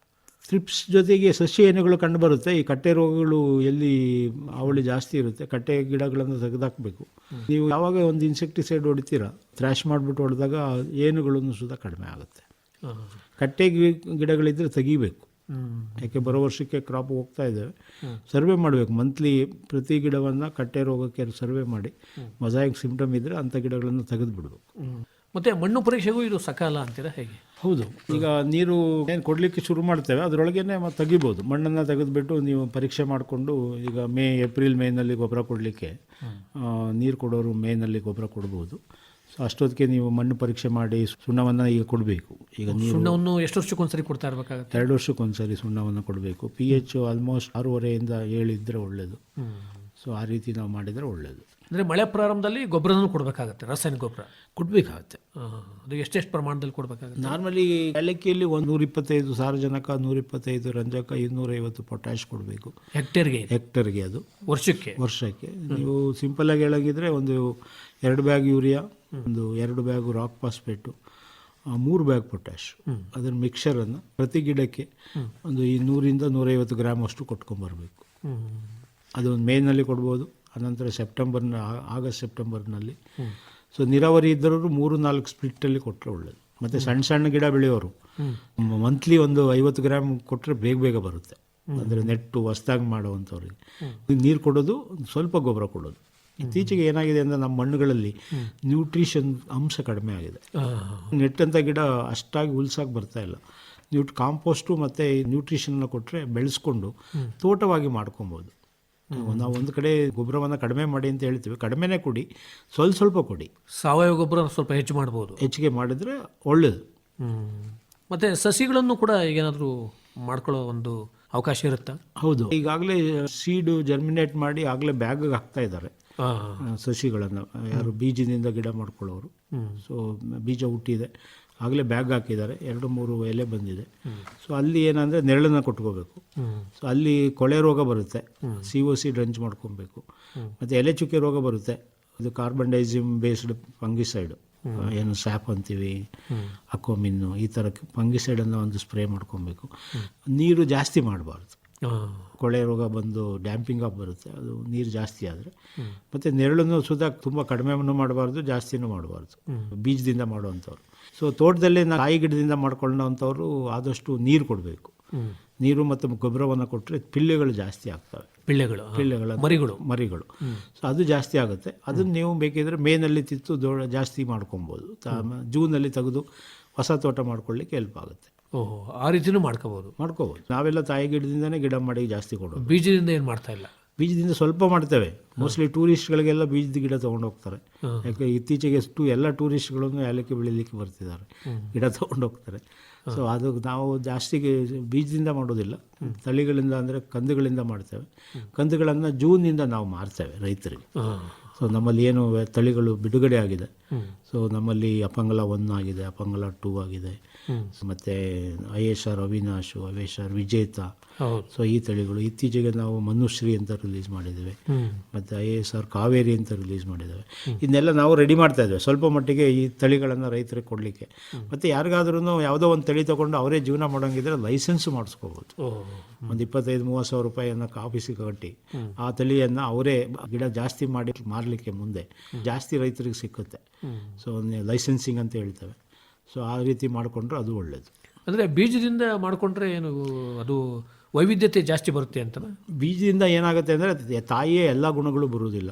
ಥ್ರಿಪ್ಸ್ ಜೊತೆಗೆ ಸಸ್ಯ ಏನುಗಳು ಕಂಡು ಬರುತ್ತೆ. ಈ ಕಟ್ಟೆ ರೋಗಗಳು ಎಲ್ಲಿ ಅವಳಿ ಜಾಸ್ತಿ ಇರುತ್ತೆ. ಕಟ್ಟೆ ಗಿಡಗಳನ್ನು ತೆಗೆದಾಕಬೇಕು. ನೀವು ಯಾವಾಗ ಒಂದು ಇನ್ಸೆಕ್ಟಿಸೈಡ್ ಹೊಡಿತೀರಾ ಥ್ರ್ಯಾಶ್ ಮಾಡಿಬಿಟ್ಟು ಹೊಡೆದಾಗ ಏನುಗಳನ್ನು ಸುತ್ತ ಕಡಿಮೆ ಆಗುತ್ತೆ. ಕಟ್ಟೆ ಗಿ- ಗಿಡಗಳಿದ್ದರೆ ತೆಗಿಬೇಕು. ಯಾಕೆ ಬರೋ ವರ್ಷಕ್ಕೆ ಕ್ರಾಪ್ ಹೋಗ್ತಾ ಇದ್ದಾವೆ. ಸರ್ವೆ ಮಾಡಬೇಕು. ಮಂತ್ಲಿ ಪ್ರತಿ ಗಿಡವನ್ನು ಕಟ್ಟೆ ರೋಗಕ್ಕೆ ಸರ್ವೆ ಮಾಡಿ ಮೊಸಾಯಿಕ್ ಸಿಂಪ್ಟಮ್ ಇದ್ದರೆ ಅಂಥ ಗಿಡಗಳನ್ನು ತೆಗೆದು ಬಿಡಬೇಕು ಹ್ಞೂ ಮತ್ತು ಮಣ್ಣು ಪರೀಕ್ಷೆಗೂ ಇದು ಸಕಾಲ ಅಂತೀರಾ ಹೇಗೆ? ಹೌದು. ಈಗ ನೀರು ಏನು ಕೊಡಲಿಕ್ಕೆ ಶುರು ಮಾಡ್ತೇವೆ ಅದರೊಳಗೇನೆ ಮತ್ತೆ ತೆಗಿಬೋದು. ಮಣ್ಣನ್ನು ತೆಗೆದುಬಿಟ್ಟು ನೀವು ಪರೀಕ್ಷೆ ಮಾಡಿಕೊಂಡು ಈಗ ಮೇ ಏಪ್ರಿಲ್ ಮೇನಲ್ಲಿ ಗೊಬ್ಬರ ಕೊಡಲಿಕ್ಕೆ ನೀರು ಕೊಡೋರು ಮೇನಲ್ಲಿ ಗೊಬ್ಬರ ಕೊಡ್ಬೋದು. ಸೊ ಅಷ್ಟೊತ್ತಿಗೆ ನೀವು ಮಣ್ಣು ಪರೀಕ್ಷೆ ಮಾಡಿ ಸುಣ್ಣವನ್ನು ಈಗ ಕೊಡಬೇಕು. ಈಗ ನೀವು ಸುಣ್ಣವನ್ನು ಎಷ್ಟು ವರ್ಷಕ್ಕೊಂದ್ಸರಿ ಕೊಡ್ತಾ ಇರಬೇಕಾಗುತ್ತೆ? ಎರಡು ವರ್ಷಕ್ಕೊಂದ್ಸರಿ ಸುಣ್ಣವನ್ನು ಕೊಡಬೇಕು. ಪಿ ಎಚ್ ಆಲ್ಮೋಸ್ಟ್ ಆರೂವರೆಯಿಂದ ಏಳಿದ್ರೆ ಒಳ್ಳೆಯದು ಸೊ ಆ ರೀತಿ ನಾವು ಮಾಡಿದರೆ ಒಳ್ಳೆಯದು ಅಂದರೆ ಮಳೆ ಪ್ರಾರಂಭದಲ್ಲಿ ಗೊಬ್ಬರನೂ ಕೊಡಬೇಕಾಗತ್ತೆ ರಾಸಾಯನಿಕ ಗೊಬ್ಬರ? ಕೊಡಬೇಕಾಗತ್ತೆ. ಅದು ಎಷ್ಟೆಷ್ಟು ಪ್ರಮಾಣದಲ್ಲಿ ಕೊಡಬೇಕಾಗುತ್ತೆ? ನಾರ್ಮಲಿ ಏಲಕ್ಕಿಯಲ್ಲಿ ಒಂದು ನೂರ ಇಪ್ಪತ್ತೈದು ಸಾರಜನಕ ನೂರ ಇಪ್ಪತ್ತೈದು ರಂಜಕ ಇನ್ನೂರೈವತ್ತು ಪೊಟ್ಯಾಶ್ ಕೊಡಬೇಕು. ಹೆಕ್ಟೇರ್ಗೆ ಹೆಕ್ಟೇರ್ಗೆ ಅದು. ವರ್ಷಕ್ಕೆ? ವರ್ಷಕ್ಕೆ. ನೀವು ಸಿಂಪಲ್ ಆಗಿ ಹೇಳಂಗಿದ್ರೆ ಒಂದು ಎರಡು ಬ್ಯಾಗ್ ಯೂರಿಯಾ ಒಂದು ಎರಡು ಬ್ಯಾಗು ರಾಕ್ ಫಾಸ್ಫೇಟು ಮೂರು ಬ್ಯಾಗ್ ಪೊಟ್ಯಾಶ್. ಅದರ ಮಿಕ್ಸರನ್ನು ಪ್ರತಿ ಗಿಡಕ್ಕೆ ಒಂದು ಈ ನೂರಿಂದ ನೂರೈವತ್ತು ಗ್ರಾಮ್ ಅಷ್ಟು ಕೊಟ್ಕೊಂಬರ್ಬೇಕು. ಅದು ಒಂದು ಮೇನಲ್ಲಿ ಕೊಡ್ಬೋದು ಅನಂತರ ಸೆಪ್ಟೆಂಬರ್ನ ಆಗಸ್ಟ್ ಸೆಪ್ಟೆಂಬರ್ನಲ್ಲಿ. ಸೊ ನೀರಾವರಿ ಇದ್ದವರು ಮೂರು ನಾಲ್ಕು ಸ್ಪ್ಲಿಟ್ಟಲ್ಲಿ ಕೊಟ್ಟರೆ ಒಳ್ಳೆಯದು ಮತ್ತು ಸಣ್ಣ ಸಣ್ಣ ಗಿಡ ಬೆಳೆಯೋರು ಮಂತ್ಲಿ ಒಂದು ಐವತ್ತು ಗ್ರಾಮ್ ಕೊಟ್ಟರೆ ಬೇಗ ಬೇಗ ಬರುತ್ತೆ. ಅಂದರೆ ನೆಟ್ಟು ಹೊಸ್ದಾಗಿ ಮಾಡುವಂಥವ್ರಿಗೆ. ನೀರು ಕೊಡೋದು ಸ್ವಲ್ಪ ಗೊಬ್ಬರ ಕೊಡೋದು. ಇತ್ತೀಚೆಗೆ ಏನಾಗಿದೆ ಅಂದರೆ ನಮ್ಮ ಮಣ್ಣುಗಳಲ್ಲಿ ನ್ಯೂಟ್ರಿಷನ್ ಅಂಶ ಕಡಿಮೆ ಆಗಿದೆ. ನೆಟ್ಟಂಥ ಗಿಡ ಅಷ್ಟಾಗಿ ಉಲ್ಸಾಗಿ ಬರ್ತಾ ಇಲ್ಲ. ನೀವು ಕಾಂಪೋಸ್ಟು ಮತ್ತು ನ್ಯೂಟ್ರಿಷನ್ನ ಕೊಟ್ಟರೆ ಬೆಳೆಸ್ಕೊಂಡು ತೋಟವಾಗಿ ಮಾಡ್ಕೊಬೋದು. ನಾವು ಒಂದು ಕಡೆ ಗೊಬ್ಬರವನ್ನು ಕಡಿಮೆ ಮಾಡಿ ಅಂತ ಹೇಳ್ತೀವಿ. ಕಡಿಮೆನೇ ಕೊಡಿ. ಸ್ವಲ್ಪ ಸ್ವಲ್ಪ ಕೊಡಿ. ಸಾವಯವ ಗೊಬ್ಬರ ಸ್ವಲ್ಪ ಹೆಚ್ಚು ಮಾಡ್ಬೋದು. ಹೆಚ್ಚಿಗೆ ಮಾಡಿದರೆ ಒಳ್ಳೆಯದು ಮತ್ತು ಸಸಿಗಳನ್ನು ಕೂಡ ಏನಾದರೂ ಮಾಡ್ಕೊಳ್ಳೋ ಒಂದು ಅವಕಾಶ ಇರುತ್ತಾ? ಹೌದು. ಈಗಾಗಲೇ ಸೀಡು ಜರ್ಮಿನೇಟ್ ಮಾಡಿ ಆಗಲೇ ಬ್ಯಾಗ್ ಹಾಕ್ತಾ ಇದ್ದಾರೆ. ಸಸಿಗಳನ್ನು. ಯಾರು ಬೀಜದಿಂದ ಗಿಡ ಮಾಡ್ಕೊಳ್ಳೋರು. ಸೊ ಬೀಜ ಹುಟ್ಟಿದೆ. ಆಗಲೇ ಬ್ಯಾಗ್ ಹಾಕಿದ್ದಾರೆ. ಎರಡು ಮೂರು ಎಲೆ ಬಂದಿದೆ. ಸೊ ಅಲ್ಲಿ ಏನಂದರೆ ನೆರಳನ್ನು ಕೊಟ್ಕೋಬೇಕು. ಸೊ ಅಲ್ಲಿ ಕೊಳೆ ರೋಗ ಬರುತ್ತೆ. ಸಿ ಒ ಸಿ ಡ್ರಂಚ್ ಮಾಡ್ಕೊಬೇಕು. ಮತ್ತು ಎಲೆ ಚುಕ್ಕೆ ರೋಗ ಬರುತ್ತೆ. ಅದು ಕಾರ್ಬನ್ ಡೈಸಿಮ್ ಬೇಸ್ಡ್ ಫಂಗಿಸೈಡ್. ಏನು ಸ್ಯಾಪ್ ಅಂತೀವಿ ಅಕೋಮಿನ್ನು ಈ ಥರ ಫಂಗಿಸೈಡನ್ನು ಒಂದು ಸ್ಪ್ರೇ ಮಾಡ್ಕೊಬೇಕು. ನೀರು ಜಾಸ್ತಿ ಮಾಡಬಾರ್ದು. ಕೊಳೆ ರೋಗ ಬಂದು ಡ್ಯಾಂಪಿಂಗ್ ಆಗಿ ಬರುತ್ತೆ. ಅದು ನೀರು ಜಾಸ್ತಿ ಆದರೆ. ಮತ್ತು ನೆರಳನ್ನು ಸುಧಾ ತುಂಬ ಕಡಿಮೆ ಮಾಡಬಾರ್ದು ಜಾಸ್ತಿನೂ ಮಾಡಬಾರ್ದು. ಬೀಜದಿಂದ ಮಾಡುವಂಥವ್ರು. ಸೊ ತೋಟದಲ್ಲಿ ಕಾಯಿ ಗಿಡದಿಂದ ಮಾಡ್ಕೊಂಡಂಥವ್ರು ಆದಷ್ಟು ನೀರು ಕೊಡಬೇಕು. ನೀರು ಮತ್ತು ಗೊಬ್ಬರವನ್ನು ಕೊಟ್ಟರೆ ಪಿಲ್ಲೆಗಳು ಜಾಸ್ತಿ ಆಗ್ತವೆ. ಪಿಳ್ಳೆಗಳು ಪಿಳ್ಳೆಗಳ ಮರಿಗಳು. ಮರಿಗಳು. ಸೊ ಅದು ಜಾಸ್ತಿ ಆಗುತ್ತೆ. ಅದನ್ನು ನೀವು ಬೇಕಿದ್ರೆ ಮೇನಲ್ಲಿ ತಿತ್ತು ದೊ ಜಾಸ್ತಿ ಮಾಡ್ಕೊಬೋದು. ತ ಜೂನಲ್ಲಿ ತೆಗೆದು ಹೊಸ ತೋಟ ಮಾಡ್ಕೊಳ್ಳಿಕ್ಕೆ ಹೆಲ್ಪ್ ಆಗುತ್ತೆ. ಓಹೋ ಆ ರೀತಿನೂ ಮಾಡ್ಕೋಬೋದು. ಮಾಡ್ಕೋಬೋದು. ನಾವೆಲ್ಲ ತಾಯಿ ಗಿಡದಿಂದನೇ ಗಿಡ ಮಾಡಿ ಜಾಸ್ತಿ ಕೊಡೋದು. ಬೀಜದಿಂದ ಏನು ಮಾಡ್ತಾ ಇಲ್ಲ? ಬೀಜದಿಂದ ಸ್ವಲ್ಪ ಮಾಡ್ತೇವೆ. ಮೋಸ್ಟ್ಲಿ ಟೂರಿಸ್ಟ್ಗಳಿಗೆಲ್ಲ ಬೀಜದ ಗಿಡ ತೊಗೊಂಡು ಹೋಗ್ತಾರೆ. ಯಾಕೆ ಇತ್ತೀಚೆಗೆ ಎಷ್ಟು ಎಲ್ಲ ಟೂರಿಸ್ಟ್ಗಳನ್ನು ಏಲಕ್ಕಿ ಬೆಳೀಲಿಕ್ಕೆ ಬರ್ತಿದ್ದಾರೆ. ಗಿಡ ತೊಗೊಂಡು ಹೋಗ್ತಾರೆ. ಸೊ ಅದು ನಾವು ಜಾಸ್ತಿ ಬೀಜದಿಂದ ಮಾಡೋದಿಲ್ಲ. ತಳಿಗಳಿಂದ ಅಂದರೆ ಕಂದುಗಳಿಂದ ಮಾಡ್ತೇವೆ. ಕಂದುಗಳನ್ನು ಜೂನ್ನಿಂದ ನಾವು ಮಾರ್ತೇವೆ ರೈತರಿಗೆ. ಸೊ ನಮ್ಮಲ್ಲಿ ಏನು ತಳಿಗಳು ಬಿಡುಗಡೆ ಆಗಿದೆ. ಸೊ ನಮ್ಮಲ್ಲಿ ಅಪಂಗಲ ಒನ್ ಆಗಿದೆ ಅಪಂಗಲ ಟೂ ಆಗಿದೆ. ಮತ್ತು I S R Avinash S R Vijetha. So ಈ ತಳಿಗಳು ಇತ್ತೀಚೆಗೆ ನಾವು ಮನುಶ್ರೀ ಅಂತ ರಿಲೀಸ್ ಮಾಡಿದ್ದೇವೆ. ಮತ್ತು ಐ ಎಸ್ ಆರ್ ಕಾವೇರಿ ಅಂತ ರಿಲೀಸ್ ಮಾಡಿದ್ದೇವೆ. ಇದನ್ನೆಲ್ಲ ನಾವು ರೆಡಿ ಮಾಡ್ತಾ ಇದ್ದೇವೆ. ಸ್ವಲ್ಪ ಮಟ್ಟಿಗೆ ಈ ತಳಿಗಳನ್ನು ರೈತರಿಗೆ ಕೊಡಲಿಕ್ಕೆ. ಮತ್ತು ಯಾರಿಗಾದ್ರೂ ಯಾವುದೋ ಒಂದು ತಳಿ ತೊಗೊಂಡು ಅವರೇ ಜೀವನ ಮಾಡೋಂಗಿದ್ರೆ ಲೈಸೆನ್ಸ್ ಮಾಡಿಸ್ಕೋಬೋದು. ಒಂದು ಇಪ್ಪತ್ತೈದು ಮೂವತ್ತು ಸಾವಿರ ರೂಪಾಯಿಯನ್ನು ಆಫೀಸಿಗೆ ಕಟ್ಟಿ ಆ ತಳಿಯನ್ನು ಅವರೇ ಗಿಡ ಜಾಸ್ತಿ ಮಾಡಿ ಮಾರಲಿಕ್ಕೆ ಮುಂದೆ ಜಾಸ್ತಿ ರೈತರಿಗೆ ಸಿಕ್ಕುತ್ತೆ. ಸೊ ಲೈಸೆನ್ಸಿಂಗ್ ಅಂತ ಹೇಳ್ತೇವೆ. ಸೊ ಆ ರೀತಿ ಮಾಡಿಕೊಂಡ್ರೆ ಅದು ಒಳ್ಳೆಯದು ಅಂದರೆ ಬೀಜದಿಂದ ಮಾಡಿಕೊಂಡ್ರೆ ಏನು ಅದು ವೈವಿಧ್ಯತೆ ಜಾಸ್ತಿ ಬರುತ್ತೆ ಅಂತ ಬೀಜದಿಂದ ಏನಾಗುತ್ತೆ ಅಂದರೆ ತಾಯಿಯೇ ಎಲ್ಲ ಗುಣಗಳು ಬರುವುದಿಲ್ಲ.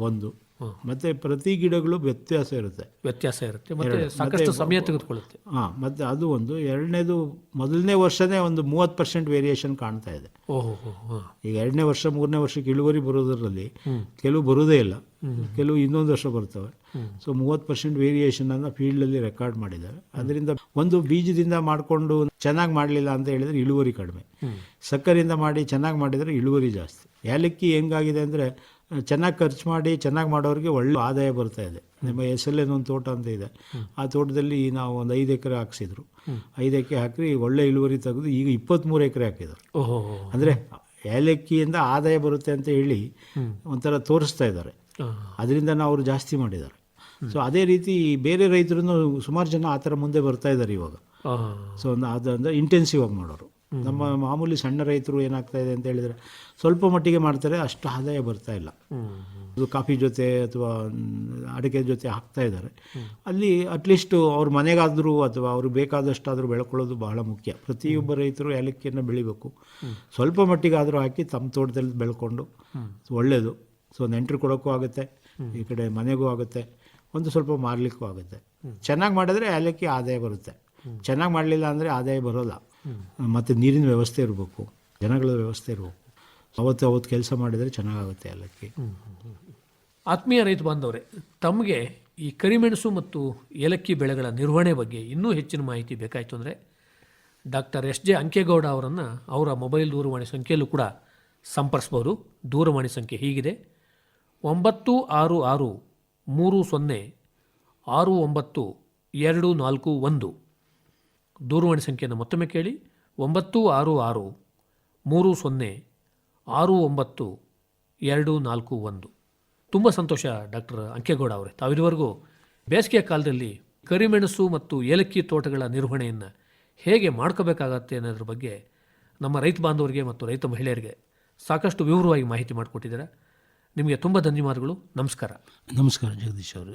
ಒಂದು. ಮತ್ತು ಪ್ರತಿ ಗಿಡಗಳು ವ್ಯತ್ಯಾಸ ಇರುತ್ತೆ. ವ್ಯತ್ಯಾಸ ಇರುತ್ತೆ. ಮತ್ತೆ ಸಾಕಷ್ಟು ಸಮಯ ತೆಗೆದುಕೊಳ್ಳುತ್ತೆ. ಹಾಂ ಮತ್ತು ಅದು ಒಂದು ಎರಡನೇದು ಮೊದಲನೇ ವರ್ಷನೇ ಒಂದು ಮೂವತ್ತು ಪರ್ಸೆಂಟ್ ವೇರಿಯೇಷನ್ ಕಾಣ್ತಾ ಇದೆ. ಓಹೋ ಈಗ ಎರಡನೇ ವರ್ಷ ಮೂರನೇ ವರ್ಷಕ್ಕೆ ಇಳುವರಿ ಬರೋದರಲ್ಲಿ ಕೆಲವು ಬರೋದೇ ಇಲ್ಲ. ಕೆಲವು ಇನ್ನೊಂದು ವರ್ಷ ಬರ್ತವೆ. ಸೊ ಮೂವತ್ತು ಪರ್ಸೆಂಟ್ ವೇರಿಯೇಷನನ್ನು ಫೀಲ್ಡಲ್ಲಿ ರೆಕಾರ್ಡ್ ಮಾಡಿದ್ದಾರೆ. ಅದರಿಂದ ಒಂದು ಬೀಜದಿಂದ ಮಾಡಿಕೊಂಡು ಚೆನ್ನಾಗಿ ಮಾಡಲಿಲ್ಲ ಅಂತ ಹೇಳಿದರೆ ಇಳುವರಿ ಕಡಿಮೆ. ಸಕ್ಕರೆಯಿಂದ ಮಾಡಿ ಚೆನ್ನಾಗಿ ಮಾಡಿದರೆ ಇಳುವರಿ ಜಾಸ್ತಿ. ಏಲಕ್ಕಿ ಹೆಂಗಾಗಿದೆ ಅಂದರೆ ಚೆನ್ನಾಗಿ ಖರ್ಚು ಮಾಡಿ ಚೆನ್ನಾಗಿ ಮಾಡೋರಿಗೆ ಒಳ್ಳೆ ಆದಾಯ ಬರ್ತಾ ಇದೆ. ನಿಮ್ಮ ಎಸ್ ಎಲ್ ಎನ್ ಒಂದು ತೋಟ ಅಂತ ಇದೆ. ಆ ತೋಟದಲ್ಲಿ ನಾವು ಒಂದು ಐದು ಎಕರೆ ಹಾಕ್ಸಿದ್ರು. ಐದು ಎಕರೆ ಹಾಕಿ ಒಳ್ಳೆ ಇಳುವರಿ ತೆಗೆದು ಈಗ ಇಪ್ಪತ್ತ್ಮೂರು ಎಕರೆ ಹಾಕಿದ್ರು ಅಂದರೆ ಏಲಕ್ಕಿಯಿಂದ ಆದಾಯ ಬರುತ್ತೆ ಅಂತ ಹೇಳಿ ಒಂಥರ ತೋರಿಸ್ತಾ ಇದ್ದಾರೆ. ಅದರಿಂದ ನಾವು ಅವರು ಜಾಸ್ತಿ ಮಾಡಿದ್ದಾರೆ. ಸೊ ಅದೇ ರೀತಿ ಬೇರೆ ರೈತರು ಸುಮಾರು ಜನ ಆ ಥರ ಮುಂದೆ ಬರ್ತಾ ಇದ್ದಾರೆ ಇವಾಗ. ಸೊ ಅದು ಅಂದರೆ ಇಂಟೆನ್ಸಿವ್ ಆಗಿ ಮಾಡೋರು. ನಮ್ಮ ಮಾಮೂಲಿ ಸಣ್ಣ ರೈತರು ಏನಾಗ್ತಾ ಇದೆ ಅಂತ ಹೇಳಿದರೆ ಸ್ವಲ್ಪ ಮಟ್ಟಿಗೆ ಮಾಡ್ತಾರೆ ಅಷ್ಟು ಆದಾಯ ಬರ್ತಾ ಇಲ್ಲ. ಅದು ಕಾಫಿ ಜೊತೆ ಅಥವಾ ಅಡಿಕೆ ಜೊತೆ ಹಾಕ್ತಾ ಇದ್ದಾರೆ. ಅಲ್ಲಿ ಅಟ್ಲೀಸ್ಟ್ ಅವ್ರ ಮನೆಗಾದರೂ ಅಥವಾ ಅವ್ರಿಗೆ ಬೇಕಾದಷ್ಟಾದರೂ ಬೆಳ್ಕೊಳ್ಳೋದು ಬಹಳ ಮುಖ್ಯ. ಪ್ರತಿಯೊಬ್ಬ ರೈತರು ಏಲಕ್ಕಿಯನ್ನು ಬೆಳಿಬೇಕು. ಸ್ವಲ್ಪ ಮಟ್ಟಿಗಾದರೂ ಹಾಕಿ ತಮ್ಮ ತೋಟದಲ್ಲಿ ಬೆಳ್ಕೊಂಡು ಒಳ್ಳೆಯದು ಸೊ ನೆಂಟರು ಕೊಡೋಕ್ಕೂ ಆಗುತ್ತೆ ಈ ಕಡೆ ಮನೆಗೂ ಆಗುತ್ತೆ ಒಂದು ಸ್ವಲ್ಪ ಮಾರಲಿಕ್ಕೂ ಆಗುತ್ತೆ. ಚೆನ್ನಾಗಿ ಮಾಡಿದ್ರೆ ಏಲಕ್ಕಿ ಆದಾಯ ಬರುತ್ತೆ. ಚೆನ್ನಾಗಿ ಮಾಡಲಿಲ್ಲ ಅಂದರೆ ಆದಾಯ ಬರೋಲ್ಲ. ಮತ್ತು ನೀರಿನ ವ್ಯವಸ್ಥೆ ಇರಬೇಕು, ಜನಗಳ ವ್ಯವಸ್ಥೆ ಇರಬೇಕು. ಅವತ್ತು ಅವತ್ತು ಕೆಲಸ ಮಾಡಿದರೆ ಚೆನ್ನಾಗಾಗುತ್ತೆ ಎಲ್ಲಕ್ಕೆ. ಆತ್ಮೀಯ ರೈತ ಬಾಂಧವರೇ, ತಮಗೆ ಈ ಕರಿಮೆಣಸು ಮತ್ತು ಏಲಕ್ಕಿ ಬೆಳೆಗಳ ನಿರ್ವಹಣೆ ಬಗ್ಗೆ ಇನ್ನೂ ಹೆಚ್ಚಿನ ಮಾಹಿತಿ ಬೇಕಾಯಿತು ಅಂದರೆ ಡಾಕ್ಟರ್ ಎಸ್ ಜೆ ಅಂಕೇಗೌಡ ಅವರನ್ನು ಅವರ ಮೊಬೈಲ್ ದೂರವಾಣಿ ಸಂಖ್ಯೆಯಲ್ಲೂ ಕೂಡ ಸಂಪರ್ಸ್ಬೋದು. ದೂರವಾಣಿ ಸಂಖ್ಯೆ ಹೀಗಿದೆ. ಒಂಬತ್ತು ಆರು ಆರು ಮೂರು ಸೊನ್ನೆ ಆರು ಒಂಬತ್ತು ಎರಡು ನಾಲ್ಕು ಒಂದು. ದೂರವಾಣಿ ಸಂಖ್ಯೆಯನ್ನು ಮತ್ತೊಮ್ಮೆ ಕೇಳಿ. ಒಂಬತ್ತು, ಆರು ಆರು, ಮೂರು, ಸೊನ್ನೆ, ಆರು, ಒಂಬತ್ತು, ಎರಡು, ನಾಲ್ಕು, ಒಂದು. ತುಂಬ ಸಂತೋಷ, ಡಾಕ್ಟರ್ ಅಂಕೇಗೌಡ ಅವರೇ. ತಾವಿದುವರೆಗೂ ಬೇಸಿಗೆಯ ಕಾಲದಲ್ಲಿ ಕರಿಮೆಣಸು ಮತ್ತು ಏಲಕ್ಕಿ ತೋಟಗಳ ನಿರ್ವಹಣೆಯನ್ನು ಹೇಗೆ ಮಾಡ್ಕೋಬೇಕಾಗತ್ತೆ ಅನ್ನೋದ್ರ ಬಗ್ಗೆ ನಮ್ಮ ರೈತ ಬಾಂಧವರಿಗೆ ಮತ್ತು ರೈತ ಮಹಿಳೆಯರಿಗೆ ಸಾಕಷ್ಟು ವಿವರವಾಗಿ ಮಾಹಿತಿ ಮಾಡಿಕೊಟ್ಟಿದ್ದಾರೆ. ನಿಮಗೆ ತುಂಬ ಧನ್ಯವಾದಗಳು. ನಮಸ್ಕಾರ. ನಮಸ್ಕಾರ, ಜಗದೀಶ್ ಅವರು.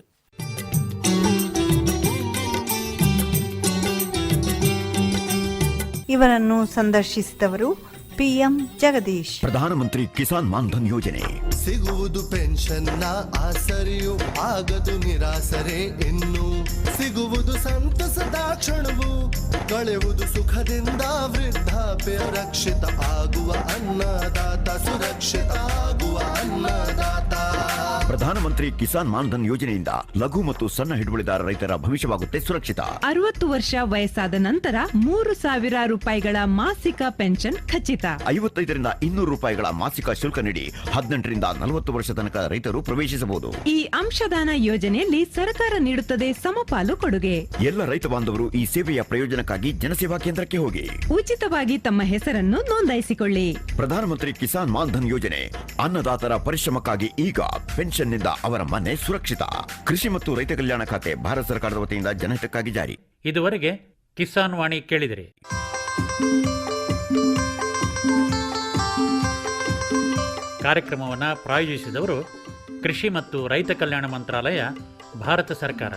ಇವರನ್ನು ಸಂದರ್ಶಿಸಿದವರು ಪಿಎಂ ಜಗದೀಶ್. ಪ್ರಧಾನಮಂತ್ರಿ ಕಿಸಾನ್ ಮಾನ್ಧನ್ ಯೋಜನೆ. ಸಿಗುವುದು ಪೆನ್ಷನ್ನ ಆಸರಿಯು ಆಗದು ನಿರಾಸರೆ ಇನ್ನು ಸಿಗುವುದು ಸಂತಸದ ಕ್ಷಣವು ಕಳೆಯುವುದು ಸುಖದಿಂದ ವೃದ್ಧಾಪ್ಯ ರಕ್ಷಿತ ಆಗುವ ಅನ್ನದಾತ ಸುರಕ್ಷಿತ ಆಗುವ ಅನ್ನದಾತ. ಪ್ರಧಾನಮಂತ್ರಿ ಕಿಸಾನ್ ಮಾನ್ಧನ್ ಯೋಜನೆಯಿಂದ ಲಘು ಮತ್ತು ಸಣ್ಣ ಹಿಡುವಳಿದಾರ ರೈತರ ಭವಿಷ್ಯವಾಗುತ್ತೆ ಸುರಕ್ಷಿತ. ಅರವತ್ತು ವರ್ಷ ವಯಸ್ಸಾದ ನಂತರ ಮೂರು ಸಾವಿರ ರೂಪಾಯಿಗಳ ಮಾಸಿಕ ಪೆನ್ಷನ್ ಖಚಿತ. ಐವತ್ತೈದರಿಂದ ಇನ್ನೂರು ರೂಪಾಯಿಗಳ ಮಾಸಿಕ ಶುಲ್ಕ ನೀಡಿ ಹದಿನೆಂಟರಿಂದ ನಲವತ್ತು ವರ್ಷ ತನಕ ರೈತರು ಪ್ರವೇಶಿಸಬಹುದು. ಈ ಅಂಶದಾನ ಯೋಜನೆಯಲ್ಲಿ ಸರ್ಕಾರ ನೀಡುತ್ತದೆ ಸಮಪಾಲು ಕೊಡುಗೆ. ಎಲ್ಲ ರೈತ ಬಾಂಧವರು ಈ ಸೇವೆಯ ಪ್ರಯೋಜನಕ್ಕಾಗಿ ಜನಸೇವಾ ಕೇಂದ್ರಕ್ಕೆ ಹೋಗಿ. ಉಚಿತವಾಗಿ ತಮ್ಮ ಹೆಸರನ್ನು ನೋಂದಾಯಿಸಿಕೊಳ್ಳಿ. ಪ್ರಧಾನಮಂತ್ರಿ ಕಿಸಾನ್ ಮಾನ್ಧನ್ ಯೋಜನೆ ಅನ್ನದಾತರ ಪರಿಶ್ರಮಕ್ಕಾಗಿ ಈಗ ಪೆನ್ಷನ್ನಿಂದ ಅವರ ಮನೆ ಸುರಕ್ಷಿತ. ಕೃಷಿ ಮತ್ತು ರೈತ ಕಲ್ಯಾಣ ಖಾತೆ ಭಾರತ ಸರ್ಕಾರದ ವತಿಯಿಂದ ಜನಹಿತಕ್ಕಾಗಿ ಜಾರಿ. ಇದುವರೆಗೆ ಕಿಸಾನ್ ವಾಣಿ ಕೇಳಿದಿರಿ. ಕಾರ್ಯಕ್ರಮವನ್ನು ಪ್ರಾಯೋಜಿಸಿದವರು ಕೃಷಿ ಮತ್ತು ರೈತ ಕಲ್ಯಾಣ ಮಂತ್ರಾಲಯ, ಭಾರತ ಸರ್ಕಾರ.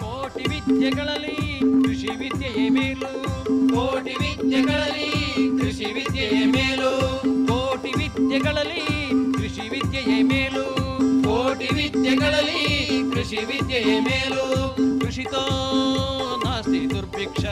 ಕೋಟಿ ವಿದ್ಯೆಗಳಲ್ಲಿ ಕೃಷಿ ವಿದ್ಯೆಯೇ ಮೇಲು. ಕೋಟಿ ವಿದ್ಯೆಗಳಲ್ಲಿ ಕೃಷಿ ವಿದ್ಯೆಯೇ ಮೇಲು. ಕೋಟಿ ವಿದ್ಯೆಗಳಲ್ಲಿ ಕೃಷಿ ವಿದ್ಯೆಯೇ ಮೇಲು. ಕೋಟಿ ವಿದ್ಯೆಗಳಲ್ಲಿ ಕೃಷಿ ವಿದ್ಯೆಯೇ ಮೇಲು. ಕೃಷಿತೋ ನಾಸ್ತಿ ದುರ್ಭಿಕ್ಷ.